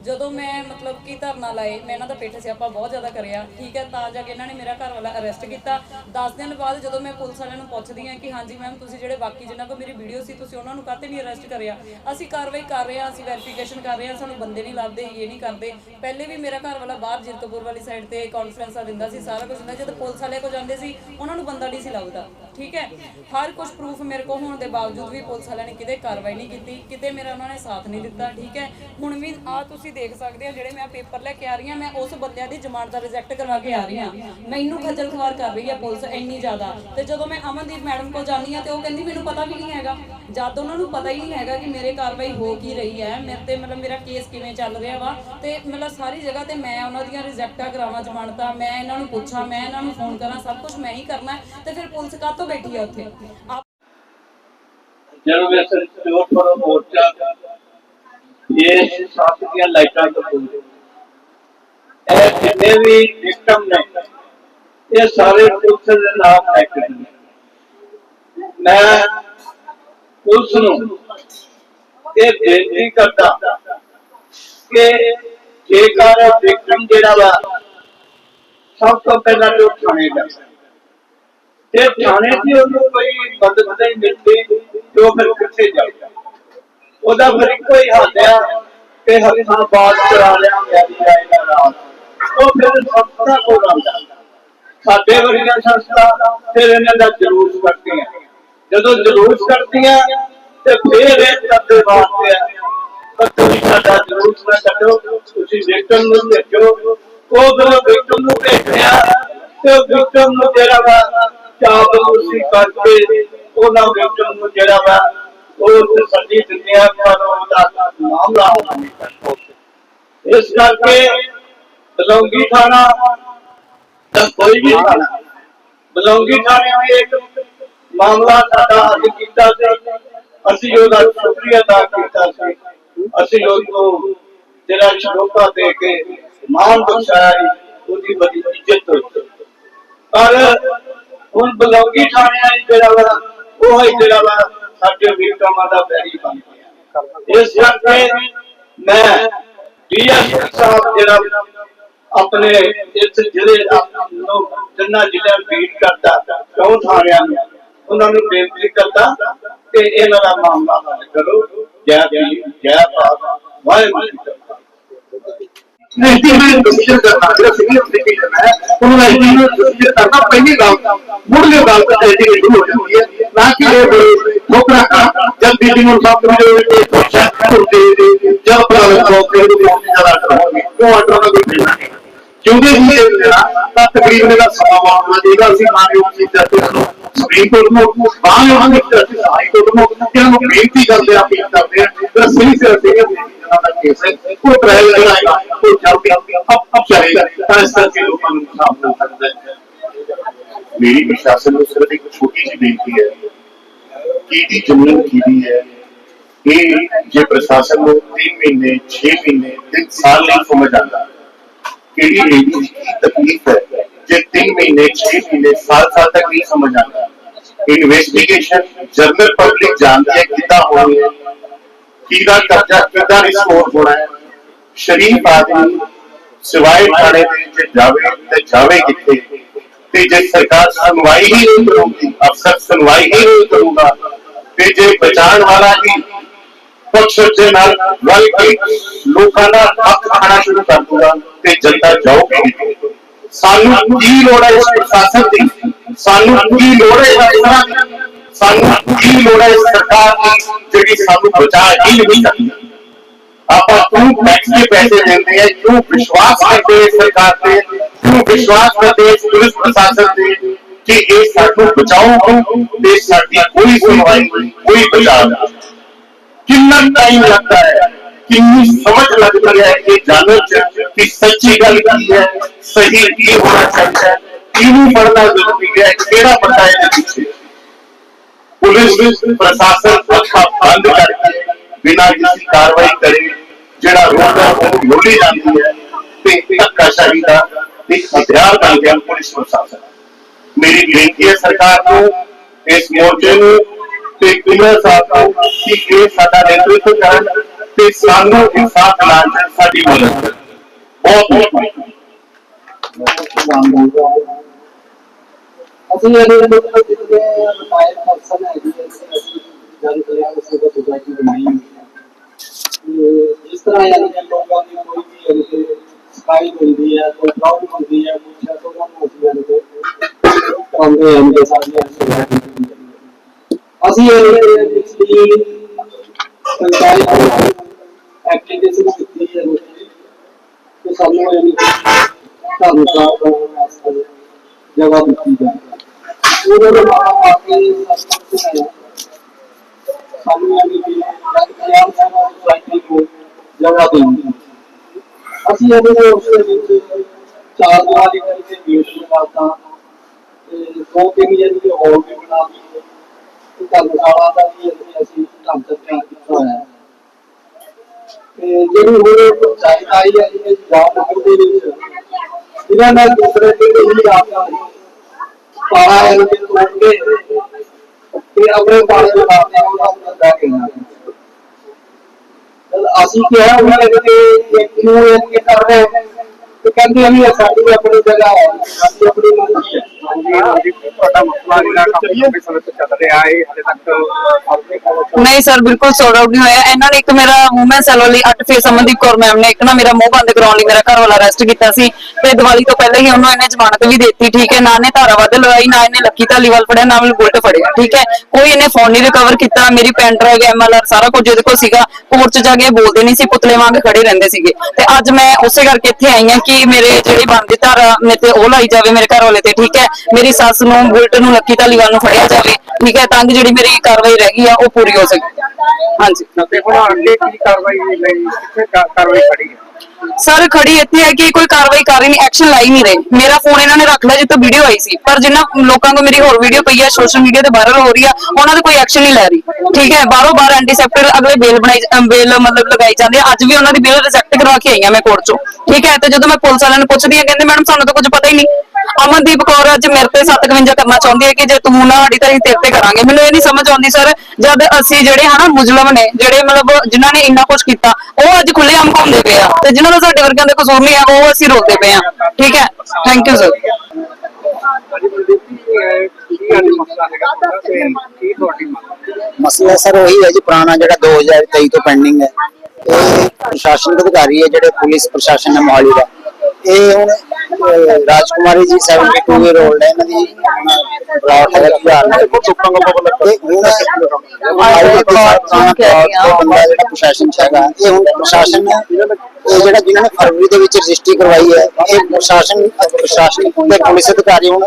S12: ਜਦੋਂ ਮੈਂ ਮਤਲਬ ਕਿ ਧਰਨਾ ਲਾਏ, ਮੈਂ ਇਹਨਾਂ ਦਾ ਪਿੱਠ ਸਿਆਪਾ ਬਹੁਤ ਜ਼ਿਆਦਾ ਕਰਿਆ, ਠੀਕ ਹੈ, ਤਾਂ ਜਾ ਕੇ ਇਹਨਾਂ ਨੇ ਮੇਰਾ ਘਰ ਵਾਲਾ ਅਰੈਸਟ ਕੀਤਾ। 10 ਦਿਨ ਬਾਅਦ ਜਦੋਂ ਮੈਂ ਪੁਲਿਸ ਵਾਲਿਆਂ ਨੂੰ ਪੁੱਛਦੀ ਹਾਂ ਕਿ ਹਾਂਜੀ ਮੈਮ ਤੁਸੀਂ ਜਿਹੜੇ ਬਾਕੀ ਜਿਨ੍ਹਾਂ ਕੋਲ ਮੇਰੀ ਵੀਡੀਓ ਸੀ, ਤੁਸੀਂ ਉਹਨਾਂ ਨੂੰ ਕਾਹਤੇ ਨਹੀਂ ਅਰੈਸਟ ਕਰਿਆ? ਅਸੀਂ ਕਾਰਵਾਈ ਕਰ ਰਹੇ ਹਾਂ, ਅਸੀਂ ਵੈਰੀਫਿਕੇਸ਼ਨ ਕਰ ਰਹੇ ਹਾਂ, ਸਾਨੂੰ ਬੰਦੇ ਨਹੀਂ ਲੱਭਦੇ, ਇਹ ਨਹੀਂ ਕਰਦੇ। ਪਹਿਲੇ ਵੀ ਮੇਰਾ ਘਰ ਵਾਲਾ ਬਾਹਰ ਜਿਰਤਪੁਰ ਵਾਲੀ ਸਾਈਡ ਤੇ ਕਾਨਫਰੰਸਾਂ ਦਿੰਦਾ ਸੀ, ਸਾਰਾ ਕੁਝ ਹੁੰਦਾ ਜਦੋਂ ਪੁਲਿਸ ਵਾਲੇ ਕੋ ਜਾਂਦੇ ਸੀ, ਉਹਨਾਂ ਨੂੰ ਬੰਦਾ ਨਹੀਂ ਸੀ ਲੱਭਦਾ। ਠੀਕ ਹੈ? ਹਰ ਕੁਝ ਪ੍ਰੂਫ ਮੇਰੇ ਕੋਲ ਹੋਣ ਦੇ ਬਾਵਜੂਦ ਵੀ ਪੁਲਿਸ ਵਾਲਿਆਂ ਨੇ ਕਿਤੇ ਕਾਰਵਾਈ ਨਹੀਂ ਕੀਤੀ, ਕਿਤੇ ਮੇਰਾ ਉਹਨਾਂ ਨੇ ਸਾਥ ਨਹੀਂ ਦਿੱਤਾ, ਠੀਕ ਹੈ? ਹੁਣ ਵੀ ਆ ਤੁਸੀਂ ਦੇਖ ਸਕਦੇ ਹੋ, ਜਿਹੜੇ ਮੈਂ ਪੇਪਰ ਲੈ ਕੇ ਆ ਰਹੀ ਹਾਂ, ਮੈਂ ਉਸ ਬੰਦਿਆਂ ਦੀ ਜ਼ਮਾਨਤ ਰਿਜੈਕਟ ਕਰਵਾ ਕੇ ਆ ਰਹੀ ਹਾਂ। ਮੈਨੂੰ ਖੱਜਲ ਖਵਾਰ ਕਰ ਰਹੀ ਹੈ ਪੁਲਿਸ ਇੰਨੀ ਜ਼ਿਆਦਾ। ਤੇ ਜਦੋਂ ਮੈਂ ਅਮਨਦੀਪ ਮੈਡਮ ਕੋਲ ਜਾਂਦੀ ਹਾਂ ਤੇ ਉਹ ਕਹਿੰਦੀ, ਮੈਨੂੰ ਪਤਾ ਵੀ ਨਹੀਂ ਹੈਗਾ। ਜਦ ਉਹਨਾਂ ਨੂੰ ਪਤਾ ਹੀ ਨਹੀਂ ਹੈਗਾ ਕਿ ਮੇਰੇ ਕਾਰਵਾਈ ਹੋ ਕੀ ਰਹੀ ਹੈ, ਮੇਰੇ ਤੇ ਮਤਲਬ ਮੇਰਾ ਕੇਸ ਕਿਵੇਂ ਚੱਲ ਰਿਹਾ ਵਾ, ਤੇ ਮਤਲਬ ਸਾਰੀ ਜਗ੍ਹਾ ਤੇ ਮੈਂ ਉਹਨਾਂ ਦੀਆਂ ਰਿਜੈਕਟਾਂ ਕਰਾਵਾਂ, ਜ਼ਮਾਨਤਾਂ, ਮੈਂ ਇਹਨਾਂ ਨੂੰ ਪੁੱਛਾਂ, ਮੈਂ ਇਹਨਾਂ ਨੂੰ ਫੋਨ ਕਰਾਂ, ਸਭ ਕੁਝ ਮੈਂ ਹੀ ਕਰਨਾ ਤੇ ਫਿਰ ਪੁਲਿਸ ਕਾਹਤੋਂ ਬੈਠੀ ਆ ਉੱਥੇ।
S3: ਜਦੋਂ ਮੈਂ ਸਰਕਾਰ ਪਰ ਮੋਰਚਾ ਇਹ ਸਾਥ ਦੀਆਂ ਲਾਈਟਾਂ ਤੋਂ ਇਹ ਜਿੰਨੇ ਵੀ ਵਿਕਟਮ ਨੇ, ਇਹ ਸਾਰੇ ਪੁਲਿਸ ਦੇ ਨਾਮ ਐਕਟਿਵ ਮੈਂ ਪੁਲਿਸ ਨੂੰ ਇਹ ਬੇਨਤੀ ਕਰਦਾ ਕਿ ਜੇਕਰ ਵਿਕਟਮ ਜਿਹੜਾ ਵਾ, ਸਭ ਤੋਂ ਪਹਿਲਾਂ ਜੋ ਥਾਣੇ ਦਾ ਤੇ ਥਾਣੇ ਦੀ ਉਹਨੂੰ ਕੋਈ ਮਦਦ ਨਹੀਂ ਮਿਲਦੀ, ਤੇ ਉਹ ਫਿਰ ਕਿੱਥੇ ਜਾਊਗਾ ਉਹਦਾ ਫਿਰ ਇੱਕੋ ਹੀ ਆ ਕਿ ਹੱਥਾਂ ਬਾਤ ਕਰਾ ਲਿਆ ਮੇਰੀ ਰਾਏ ਦਾ ਉਹ ਫਿਰ ਸੰਸਥਾ ਕੋਲ ਆਉਂਦਾ। ਸਾਡੇ ਵਰਗੀਆਂ ਸੰਸਥਾ ਫਿਰ ਇਹਨਾਂ ਦਾ ਜਲੂਸ ਕਰਦੀਆਂ ਜਦੋਂ ਜਲੂਸ ਕਰਦੀਆਂ ਤੇ ਫਿਰ ਇਹ ਕਰਦੇ ਵਾਸਤੇ ਆ ਪਰ ਤੁਸੀਂ ਸਾਡਾ ਜਲੂਸ ਨਾ ਕੱਢੋ, ਤੁਸੀਂ ਵਿਕਟਮ ਨੂੰ ਭੇਜੋ। ਉਹ ਜਦੋਂ ਵਿਕਟਮ ਨੂੰ ਭੇਜਿਆ, ਤੇ ਵਿਕਟਮ ਨੂੰ ਜਿਹੜਾ ਵਾ ਚਾਬਲੂਸੀ ਕਰਕੇ ਉਹਨਾਂ ਵਿਕਟਮ ਨੂੰ ਜਿਹੜਾ ਵਾ ਉਹ ਤਸੱਲੀ ਦਿੰਦੇ ਆ ਪਰ ਉਹਦਾ ਮਾਮਲਾ ਇਸ ਕਰਕੇ ਬਲੌਂਗੀ ਥਾਣਾ ਤਾਂ ਕੋਈ ਵੀ ਥਾਣਾ ਬਲੌਂਗੀ ਥਾਣੇ ਵਿੱਚ ਇੱਕ ਮਾਮਲਾ ਸਾਡਾ ਹੱਲ ਕੀਤਾ ਸੀ। ਅਸੀਂ ਉਹਦਾ ਸ਼ੁਕਰੀਆ ਅਦਾ ਕੀਤਾ ਸੀ। ਅਸੀਂ ਉਹਨੂੰ ਜਿਹੜਾ ਸ਼ਲੋਕਾ ਦੇ ਕੇ ਮਾਨ ਬਖਸ਼ਾਇਆ ਉਹਦੀ ਬੜੀ ਇੱਜ਼ਤ ਹੋਈ। ਪਰ ਹੁਣ ਬਲੌਂਗੀ ਥਾਣੇ ਵਾਲੀ ਜਿਹੜਾ ਵਾ, ਉਹ ਹੀ ਜਿਹੜਾ ਵਾ ਸਾਡੇ ਵੀਰਕਾਮਾਂ ਦਾ ਬੈਰੀ ਬਣ ਗਿਆ। ਇਸ ਕਰਕੇ ਮੈਂ ਡੀਐਸਪੀ ਸਾਹਿਬ ਜਿਹੜਾ ਆਪਣੇ ਇਸ ਜ਼ਿਲ੍ਹੇ ਨੂੰ ਜਿੰਨਾ ਜ਼ਿਲ੍ਹਾ ਫੀਡ ਕਰਦਾ, ਚੌਂ ਥਾਣਿਆਂ ਨੂੰ, ਉਹਨਾਂ ਨੂੰ ਬੇਨਤੀ ਕਰਦਾ ਕਿ ਇਹਨਾਂ ਦਾ ਮਾਮਲਾ ਹੱਲ ਕਰੋ। ਜੈ ਭੀਮ, ਜੈ ਭਾਰਤ, ਵਾਹਿਗੁਰੂ ਜੀ ਕਾ ਖਾਲਸਾ
S13: ਕਰਨਾ, ਜਿਹੜਾ ਸੀਨੀਅਰ ਸਿਟੀਜ਼ਨ ਹੈ, ਉਹਨੂੰ ਐਸਟੀਮੇਟ ਕਮਿਸ਼ਨ ਕਰਨਾ, ਪਹਿਲੀ ਗੱਲ ਮੁੱਢਲੀ ਗੱਲ ਤਾਂ ਐਸਟੀਮੇਟ ਹੋ ਜਾਂਦੀ ਹੈ। ਨਾ ਕਿ ਇਹ ਠੋਕਰਾ ਜਦ ਬੀਬੀ ਨੂੰ ਸਭ ਤੋਂ ਜਿਹੜੇ ਕੋਈ ਪ੍ਰੋਸੈਸ ਹੁੰਦੇ ਜਦ ਪ੍ਰਾਈਵੇਟ ਨੌਕਰੀ ਨੂੰ ਬਹੁਤ ਜ਼ਿਆਦਾ ਕਰਾਉਂਗੇ ਉਹ ਆਰਡਰ ਦਾ ਕੋਈ ਨਹੀਂ ਕਿਉਂਕਿ ਇਹ ਤਾਂ ਤਕਰੀਬਨ ਦਾ ਸਮਾਂ ਮਾਮਲਾ ਚਾਹੀਦਾ। ਅਸੀਂ ਮਾਨਯੋਗ ਸੀ ਜਸਟਿਸ ਸੁਪਰੀਮ ਕੋਰਟ ਨੂੰ ਮਾਨਯੋਗ ਨੂੰ ਜਸਟਿਸ ਹਾਈ ਕੋਰਟ ਨੂੰ, ਇਹਨਾਂ ਨੂੰ ਬੇਨਤੀ ਕਰਦੇ ਆ ਅਪੀਲ ਕਰਦੇ ਆ ਕਿ ਸਹੀ ਸਿਰ ਤੇ ਜਿਹੜਾ ਕੇਸ ਹੈ, ਉਹ ਟ੍ਰਾਇਲ ਜਿਹੜਾ ਹੈ ਉਹ ਜਲਦੀ ਅਪ ਅਪ ਚਾਹੇਗਾ ਤਾਂ ਇਸ ਕਰਕੇ ਲੋਕਾਂ ਨੂੰ ਸਾਫ਼ ਹੋ ਸਕਦਾ ਹੈ ਮੇਰੀ ਪ੍ਰਸ਼ਾਸਨ ਨੂੰ ਸਿਰਫ ਇੱਕ ਛੋਟੀ ਜਿਹੀ ਬੇਨਤੀ ਹੈ ਕਿ ਇਹਦੀ ਜ਼ਮੀਨ ਕਿਹਦੀ ਹੈ ਇਹ ਜੇ ਪ੍ਰਸ਼ਾਸਨ ਨੂੰ 3 ਮਹੀਨੇ 6 ਮਹੀਨੇ 3 ਸਾਲ ਨਹੀਂ ਸਮਝ ਆਉਂਦਾ ਕਿਹੜੀ ਲੇਡੀ ਦੀ ਕੀ ਤਕਲੀਫ ਹੈ ਜੇ 3 ਮਹੀਨੇ 6 ਮਹੀਨੇ ਸਾਲ ਸਾਲ ਤੱਕ ਨਹੀਂ ਸਮਝ ਆਉਂਦਾ ਇਨਵੈਸਟੀਗੇਸ਼ਨ ਜਨਰਲ ਪਬਲਿਕ ਜਾਣਦੀ ਹੈ ਕਿੱਦਾਂ ਹੋਣੀ ਹੈ ਕਿਹਦਾ ਕਬਜ਼ਾ ਕਿੱਦਾਂ ਰਿਸਟੋਰ ਹੋਣਾ ਹੈ ਸ਼ਰੀਫ ਆਦਮੀ ਸਿਵਾਏ ਥਾਣੇ ਦੇ ਜੇ ਜਾਵੇ ਤੇ ਜਾਵੇ ਕਿੱਥੇ? ਤੇ ਜੇ ਸਰਕਾਰ ਸੁਣਵਾਈ ਹੀ ਨਹੀਂ ਕਰੂਗੀ, ਅਫਸਰ ਸੁਣਵਾਈ ਹੀ ਨਹੀਂ ਕਰੂਗਾ, ਤੇ ਜੇ ਬਚਾਉਣ ਵਾਲਾ ਹੀ ਪਕਸ਼ ਦੇ ਨਾਲ ਰਲ ਕੇ ਲੋਕਾਂ ਦਾ ਹੱਕ ਖਾਣਾ ਸ਼ੁਰੂ ਕਰ ਦੂਗਾ ਤੇ ਜਨਤਾ ਜਾਊਗੀ ਸਾਨੂੰ ਕੀ ਲੋੜ ਹੈ ਇਸ ਪ੍ਰਸ਼ਾਸਨ ਦੀ? ਸਾਨੂੰ ਕੀ ਲੋੜ ਹੈ ਅਫਸਰਾਂ ਦੀ? ਸਾਨੂੰ ਕੀ ਲੋੜ ਹੈ ਇਸ ਸਰਕਾਰ ਦੀ ਜਿਹੜੀ ਸਾਨੂੰ ਬਚਾ ਹੀ ਨਹੀਂ ਸਕਦੀ? ਆਪਾਂ ਕਿਉਂ ਟੈਕਸ ਦੇ ਪੈਸੇ ਦਿੰਦੇ ਆ ਕਿਉਂ ਵਿਸ਼ਵਾਸ ਕਰਦੇ ਹਾਂ ਸਰਕਾਰ ਤੇ ਕਿਉਂ ਵਿਸ਼ਵਾਸ ਕਰਦੇ ਹਾਂ ਇਸ ਪੁਲਿਸ ਪ੍ਰਸ਼ਾਸਨ ਤੇ ਕਿ ਇਹ ਸਾਨੂੰ ਬਚਾਊਗਾ ਤੇ ਸਾਡੀ ਕੋਈ ਸੁਣਵਾਈ ਕੋਈ ਬਚਾਅ ਨਹੀਂ ਕਿੰਨਾ ਟਾਈਮ ਲੱਗਦਾ ਹੈ
S2: ਕਿੰਨੀ ਸਮਝ ਲੱਗਦੀ ਹੈ ਇਹ ਜਾਣਨ ਚ ਕਿ ਸੱਚੀ ਗੱਲ ਕੀ ਹੈ ਸਹੀ ਕੀ ਹੋਣਾ ਚਾਹੀਦਾ ਹੈ ਕਿਹਨੂੰ ਪੜਨਾ ਜ਼ਰੂਰੀ ਹੈ ਕਿਹੜਾ ਬੰਦਾ ਇਹਦੇ ਪਿੱਛੇ ਪੁਲਿਸ ਪ੍ਰਸ਼ਾਸਨ ਅੱਖਾਂ ਬੰਦ ਕਰਕੇ ਬਿਨਾਂ ਕਿਸੇ ਕਾਰਵਾਈ ਕਰੇ ਜਿਹੜਾ ਰੋਂਦਾ ਉਹ ਲੋੜੀ ਜਾਂਦੀ ਹੈ ਤੇ ਧੱਕਾਸ਼ਾਹੀ ਦਾ ਇੱਕ ਹਥਿਆਰ ਬਣ ਗਿਆ ਪੁਲਿਸ ਪ੍ਰਸ਼ਾਸਨ। ਮੇਰੀ ਬੇਨਤੀ ਹੈ ਸਰਕਾਰ ਨੂੰ ਇਸ ਮੋਰਚੇ ਨੂੰ ਤੇ ਗੁਰੂ ਸਾਹਿਬ ਨੂੰ ਕਿ ਇਹ ਸਾਡਾ ਨੇਤਰਤਵ ਕਰਨ ਤੇ ਸਾਨੂੰ ਇਨਸਾਫ ਦਿਲਾਉਣ ਚ ਸਾਡੀ ਮਦਦ ਕਰਨ। ਬਹੁਤ ਬਹੁਤ
S5: ਅਸੀਂ ਇਹਦੇ ਵਿੱਚ ਜਿਹੜੇ ਰਿਟਾਇਰ ਪਰਸਨ ਹੈ ਜੀ ਅਸੀਂ ਜਨ ਕਲਿਆਣ ਸੇਵਾ ਸੁਸਾਇਟੀ ਬਣਾਈ ਹੋਈ ਹੈ ਤੇ ਜਿਸ ਤਰ੍ਹਾਂ ਯਾਨੀ ਕਿ ਲੋਕਾਂ ਦੀ ਕੋਈ ਵੀ ਯਾਨੀ ਕਿ ਸਫ਼ਾਈ ਹੁੰਦੀ ਹੈ ਕੋਈ ਪ੍ਰੋਬਲਮ ਹੁੰਦੀ ਹੈ ਕੁਛ ਹੈ ਤਾਂ ਉਹਨਾਂ ਨੂੰ ਅਸੀਂ ਯਾਨੀ ਕਿ ਕਰਾਉਂਦੇ ਹਾਂ ਕਿ ਸਾਡੀ ਸੇਵਾ ਕੀਤੀ ਜਾਂਦੀ ਹੈ। ਅਸੀਂ ਇਹ ਪਿਛਲੀ ਪੰਚਾਇਤ ਐਪਲੀਕੇਸ਼ਨ ਕੀਤੀ ਹੈ ਕਿ ਸਾਨੂੰ ਯਾਨੀ ਕਿ ਧਰਮ ਦਾ ਵਾਸਤੇ ਜਗ੍ਹਾ ਦਿੱਤੀ ਜਾਏ ਉਹਦੇ ਨਾਲ ਆ ਕੇ ਸਭ ਕੁਝ ਹੈ ਸਾਨੂੰ ਯਾਨੀ ਕਿ ਪੰਜਾਬ ਸੇਵਾ ਸੁਸਾਇਟੀ ਨੂੰ ਜਗ੍ਹਾ ਦੇਣੀ ਅਸੀਂ ਇਹਦੇ ਉਸ ਦੇ ਵਿੱਚ ਚਾਰ ਦਿਵਾਰੀ ਕਰਕੇ ਗੇਟ ਲਗਾਤਾ ਤੇ ਦੋ ਤਿੰਨ ਜਿਹੜੀ ਕਿ ਹੋਰ ਵੀ ਬਣਾ ਦਿੱਤੇ। ਤੇ ਧਰਮਸ਼ਾਲਾ ਦਾ ਵੀ ਅਸੀਂ ਅਸੀਂ ਢੰਗ ਤਿਆਰ ਕੀਤਾ ਹੋਇਆ। ਹੈ ਤੇ ਜਿਹੜੀ ਹੋਰ ਪੰਚਾਇਤ ਆਈ ਹੈ ਜਿਹਨੇ ਜਵਾਬ ਦੇ ਵਿੱਚ ਇਹਨਾਂ ਨੇ ਦੂਸਰੇ ਤੇ ਹੀ ਆਪਣਾ ਪਾਰਾ ਹੈ ਕਿ ਤੋੜ ਤੇ ਆਪਣੇ ਪਾਲੇ ਦੇ ਬਾਤੇ ਉਹਨਾਂ ਨੂੰ ਲੱਗਾ ਕੇ ਅਸੀਂ ਕਿਹਾ ਉਹਨਾਂ ਨੇ ਕਿ ਕਿਉਂ ਇਹ ਕਰ ਰਹੇ ਤੇ ਕਹਿੰਦੇ ਆ ਵੀ ਇਹ ਸਾਡੀ ਆਪਣੀ ਜਗ੍ਹਾ ਹੈ। ਸਾਡੀ ਆਪਣੀ ਮਰਜ਼ੀ ਹੈ।
S14: ਨਹੀਂ ਸਰ, ਬਿਲਕੁਲ ਸੋਲਵ ਨਹੀਂ ਹੋਇਆ। ਇਹਨਾਂ ਨੇ ਇੱਕ ਮੇਰਾ ਵੂਮਨ ਸੈਲੋ ਲਈ 8 ਫੇਸ ਅਮਨਦੀਪ ਕੌਰ ਮੈਮ ਨੇ ਇੱਕ ਨਾ ਮੇਰਾ ਮੂੰਹ ਬੰਦ ਕਰਾਉਣ ਲਈ ਮੇਰਾ ਘਰ ਵਾਲਾ ਅਰੈਸਟ ਕੀਤਾ ਸੀ ਤੇ ਦੀਵਾਲੀ ਤੋਂ ਪਹਿਲਾਂ ਹੀ ਉਹਨੂੰ ਇਹਨੇ ਜ਼ਮਾਨਤ ਵੀ ਦਿੱਤੀ, ਠੀਕ ਹੈ। ਨਾ ਇਹਨੇ ਧਾਰਾ ਵੱਧ ਲਗਾਈ ਨਾ ਇਹਨੇ ਲੱਕੀ ਧਾਲੀਵਾਲ ਫੜਿਆ, ਨਾ ਮੈਨੂੰ ਬੁਲਟ ਫੜਿਆ, ਠੀਕ ਹੈ। ਕੋਈ ਇਹਨੇ ਫੋਨ ਨਹੀਂ ਰਿਕਵਰ ਕੀਤਾ। ਮੇਰੀ ਪੈਨ ਡਰਾਈਵ ਐਮਐਲਆਰ ਸਾਰਾ ਕੁਝ ਇਹਦੇ ਕੋਲ ਸੀਗਾ। ਕੋਰਟ 'ਚ ਜਾ ਕੇ ਬੋਲਦੇ ਨਹੀਂ ਸੀ, ਪੁਤਲੇ ਵਾਂਗ ਖੜੇ ਰਹਿੰਦੇ ਸੀਗੇ। ਤੇ ਅੱਜ ਮੈਂ ਉਸੇ ਕਰਕੇ ਇੱਥੇ ਆਈ ਹਾਂ ਕਿ ਮੇਰੇ ਜਿਹੜੀ ਬਣਦੀ ਧਾਰਾ, ਮੇਰੇ ਤੇ ਉਹ ਲਾਈ ਜਾਵੇ ਮੇਰੇ ਘਰ ਵਾਲੇ ਤੇ, ਠੀਕ ਹੈ? ਮੇਰੀ ਸੱਸ ਨੂੰ ਬੁਲਟ ਨੂੰ ਲੱਕੀ ਧਾਲੀਵਾਲ ਨੂੰ ਫੜਿਆ ਜਾਵੇ, ਠੀਕ ਹੈ? ਤਾਂ ਕਿ ਜਿਹੜੀ ਮੇਰੀ ਕਾਰਵਾਈ ਰਹਿ ਗਈ ਆ, ਉਹ ਪੂਰੀ ਹੋ ਸਕੇ। ਹਾਂਜੀ।
S6: ਤੇ ਹੁਣ ਅੱਗੇ ਕੀ ਕਾਰਵਾਈ ਲਈ ਕਿੱਥੇ ਕਾਰਵਾਈ ਖੜੀ ਹੈ?
S14: ਸਰ, ਖੜੀ ਇੱਥੇ ਹੈ ਕਿ ਕੋਈ ਕਾਰਵਾਈ ਕਰ ਰਹੀ ਨਹੀਂ ਐਕਸ਼ਨ ਲਾਈ ਨਹੀਂ ਰਹੇ। ਮੇਰਾ ਫੋਨ ਇਹਨਾਂ ਨੇ ਰੱਖ ਲਿਆ, ਜਿੱਥੇ ਵੀਡੀਓ ਆਈ ਸੀ। ਪਰ ਜਿੰਨਾ ਲੋਕਾਂ ਕੋ ਮੇਰੀ ਹੋਰ ਵੀਡੀਓ ਪਈ ਹੈ ਸੋਸ਼ਲ ਮੀਡੀਆ ਤੇ ਵਾਇਰਲ ਹੋ ਰਹੀ ਆ, ਉਹਨਾਂ ਦੇ ਕੋਈ ਐਕਸ਼ਨ ਨਹੀਂ ਲੈ ਰਹੀ। ਠੀਕ ਹੈ, ਬਾਹਰੋਂ ਬਾਹਰ ਐਂਟੀਸੈਪਟਿਕ ਅਗਲੇ ਬੇਲ ਬਣਾਈ, ਅਹ ਬੇਲ ਮਤਲਬ ਲਗਾਈ ਜਾਂਦੀ ਹੈ ਅੱਜ ਵੀ ਉਹਨਾਂ ਦੀ ਬੇਲ ਰਿਜੈਕਟ ਕਰਵਾ ਕੇ ਆਈ ਆ ਮੈਂ ਕੋਰਟ ਚੋਂ। ਠੀਕ ਹੈ, ਤੇ ਜਦੋਂ ਮੈਂ ਪੁਲਿਸ ਵਾਲਿਆਂ ਨੂੰ ਪੁੱਛਦੀ ਆ, ਕਹਿੰਦੇ, ਮੈਡਮ, ਸਾਨੂੰ ਤਾਂ ਕੁਝ ਪਤਾ ਹੀ ਨਹੀਂ। ਅਮਨਦੀਪ ਕੌਰ ਅੱਜ ਮੇਰੇ ਤੇ 751 ਕਰਨਾ ਚਾਹੁੰਦੀ ਹੈ ਕਿ ਜੇ ਤੂੰ ਨਾ ਸਾਡੀ ਤਾਂ ਅਸੀਂ ਤੇਰੇ ਤੇ ਕਰਾਂਗੇ। ਮੈਨੂੰ ਇਹ ਨਹੀਂ ਸਮਝ ਆਉਂਦੀ ਸਰ, ਜਦ ਅਸੀਂ ਜਿਹੜੇ ਹਨਾ ਮੁਜਲਮ ਨੇ, ਜਿਹੜੇ ਮਤਲਬ ਜਿਨ੍ਹਾਂ ਨੇ ਇੰਨਾ ਕੁਝ ਕੀਤਾ, ਉਹ ਅੱਜ ਖੁੱਲੇ ਘੁੰਮਦੇ ਪਏ ਆ ਤੇ ਜਿਨ੍ਹਾਂ ਦਾ ਸਾਡੇ ਵਰਗਿਆਂ ਦਾ ਕਸੂਰ ਨਹੀਂ ਆ, ਉਹ ਅਸੀਂ ਰੋਕਦੇ ਪਏ ਆ। ਠੀਕ ਹੈ? ਥੈਂਕ ਯੂ ਸਰ
S7: ਮਸਲਾ ਸਰ ਉਹੀ ਹੈ ਜੀ, ਪੁਰਾਣਾ ਜਿਹੜਾ 2023 ਤੋਂ ਪੈਂਡਿੰਗ ਹੈ। ਇਹ ਪ੍ਰਸ਼ਾਸਨਿਕ ਅਧਿਕਾਰੀ ਹੈ, ਜਿਹੜੇ ਪੁਲਿਸ ਪ੍ਰਸ਼ਾਸਨ ਹੈ ਮੋਹਾਲੀ ਦਾ। ਇਹ ਹੁਣ ਰਾਜਕੁਮਾਰੀ ਜੀ 72 ਈਅਰ 올ਡ ਹੈ ਇਹਨਾਂ ਦੀ ਬਲਾਕ ਹੈ ਬਿਹਾਰ ਨਾਲ ਤੇ ਹੁਣ ਮੋਹਾਲੀ ਦੇ ਸਾਥ ਬੰਦਾ ਜਿਹੜਾ ਪ੍ਰਸ਼ਾਸਨ 'ਚ ਹੈਗਾ ਇਹ ਹੁਣ ਪ੍ਰਸ਼ਾਸਨ ਨੇ ਇਹ ਜਿਹੜਾ ਜਿਨ੍ਹਾਂ ਨੇ ਫਰਵਰੀ ਦੇ ਵਿੱਚ ਰਜਿਸਟਰੀ ਕਰਵਾਈ ਹੈ ਇਹ ਪ੍ਰਸ਼ਾਸਨ ਪ੍ਰਸ਼ਾਸਨ ਤੇ ਪੁਲਿਸ ਅਧਿਕਾਰੀ ਹੁਣ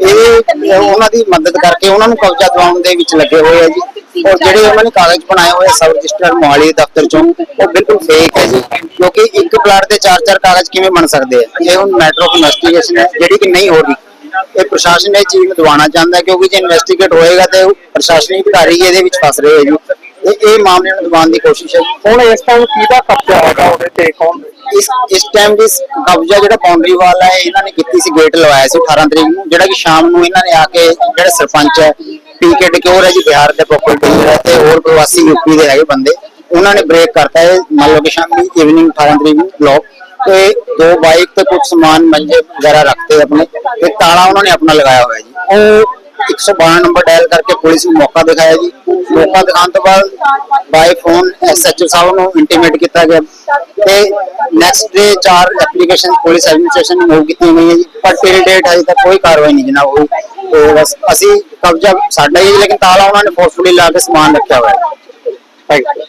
S7: ਇਹ ਉਹਨਾਂ ਦੀ ਮਦਦ ਕਰਕੇ ਉਹਨਾਂ ਨੂੰ ਕਬਜ਼ਾ ਦਿਵਾਉਣ ਦੇ ਵਿੱਚ ਲੱਗੇ ਹੋਏ ਆ ਜੀ ਔਰ ਜਿਹੜੇ ਉਹਨਾਂ ਨੇ ਕਾਗਜ਼ ਬਣਾਏ ਹੋਏ ਸਬ ਰਜਿਸਟਰ ਮੋਹਾਲੀ ਦਫ਼ਤਰ ਚੋਂ ਉਹ ਬਿਲਕੁਲ ਫੇਕ ਹੈ ਜੀ। ਕਿਉਂਕਿ ਇੱਕ ਪਲਾਟ ਦੇ ਚਾਰ ਚਾਰ ਕਾਗਜ਼ ਕਿਵੇਂ ਬਣ ਸਕਦੇ ਆ? ਇਹ ਹੁਣ ਮੈਟਰ ਆਫ ਇਨਵੈਸਟੀਗੇਸ਼ਨ ਹੈ ਜਿਹੜੀ ਕਿ ਨਹੀਂ ਹੋ ਰਹੀ। ਇਹ ਪ੍ਰਸ਼ਾਸਨ ਇਹ ਚੀਜ਼ ਨੂੰ ਦਬਾਉਣਾ ਚਾਹੁੰਦਾ ਕਿਉਂਕਿ ਜੇ ਇਨਵੈਸਟੀਗੇਟ ਹੋਏਗਾ ਤੇ ਉਹ ਪ੍ਰਸ਼ਾਸਨਿਕ ਅਧਿਕਾਰੀ ਇਹਦੇ ਵਿੱਚ ਫਸ ਰਹੇ ਹੈ ਜੀ। ਤੇ ਇਹ ਮਾਮਲੇ ਨੂੰ ਦਬਾਉਣ ਦੀ ਕੋਸ਼ਿਸ਼ ਹੈ।
S6: ਹੁਣ ਇਸ ਟਾਈਮ ਕਿਹਦਾ ਕਬਜ਼ਾ ਹੈਗਾ ਉਹਦੇ ਤੇ ਕੌਣ?
S7: ਇਸ ਇਸ ਟਾਈਮ ਦੀ ਕਬਜ਼ਾ ਜਿਹੜਾ ਬਾਉਂਡਰੀ ਵਾਲ ਹੈ ਇਹਨਾਂ ਨੇ ਕੀਤੀ ਸੀ ਗੇਟ ਲਵਾਇਆ ਸੀ 18 ਤਰੀਕ ਨੂੰ ਜਿਹੜਾ ਕਿ ਸ਼ਾਮ ਨੂੰ ਇਹਨਾਂ ਨੇ ਆ ਕੇ ਜਿਹੜੇ ਸਰਪੰਚ ਹੈ ਪੀਕੇ ਡਕਿਓਰ ਹੈ ਜੀ, ਬਿਹਾਰ ਦੇ ਪ੍ਰੋਪਰ ਡੀਲਰ ਹੈ ਤੇ ਹੋਰ ਪ੍ਰਵਾਸੀ ਯੂਪੀ ਦੇ ਹੈਗੇ ਬੰਦੇ, ਉਹਨਾਂ ਨੇ ਬ੍ਰੇਕ ਕਰਤਾ ਹੈ ਮੰਨ ਲਓ ਕਿ ਸ਼ਾਮੀ ਇਵਨਿੰਗ 18 ਤਰੀਕ ਨੂੰ ਲੋਕ ਤੇ ਦੋ ਬਾਈਕ ਤੇ ਕੁਝ ਸਮਾਨ ਮੰਜੇ ਵਗੈਰਾ ਰੱਖਤੇ ਆਪਣੇ, ਤੇ ਤਾਲਾ ਉਹਨਾਂ ਨੇ ਆਪਣਾ ਲਗਾਇਆ ਹੋਇਆ ਜੀ। ਉਹ 112 ਨੰਬਰ ਡਾਇਲ ਕਰਕੇ ਪੁਲਿਸ ਨੂੰ ਮੌਕਾ ਦਿਖਾਇਆ ਜੀ। ਮੌਕਾ ਦਿਖਾਉਣ ਤੋਂ ਬਾਅਦ ਬਾਈ ਫੋਨ ਐਸਐਚਓ ਸਾਹਿਬ ਨੂੰ ਇੰਟੀਮੇਟ ਕੀਤਾ ਗਿਆ। ਤੇ ਨੈਕਸਟ ਡੇ ਚਾਰ ਐਪਲੀਕੇਸ਼ਨ ਪੁਲਿਸ ਐਡਮਿਨਿਸਟ੍ਰੇਸ਼ਨ ਨੂੰ ਮੂਵ ਕੀਤੀਆਂ ਗਈਆਂ ਜੀ। ਪਰ ਟਿਲ ਡੇਟ ਹਜੇ ਤੱਕ ਕੋਈ ਕਾਰਵਾਈ ਨਹੀਂ ਜਨਾਬ ਹੋਈ। ਤੇ ਬਸ ਅਸੀਂ ਕਬਜ਼ਾ ਸਾਡਾ ਹੀ ਲੇਕਿਨ ਤਾਲਾ ਉਹਨਾਂ ਨੇ ਫੋਰਸਫੁਲੀ ਲਾ ਕੇ ਸਮਾਨ ਰੱਖਿਆ ਹੋਇਆ ਹੈ। Thank you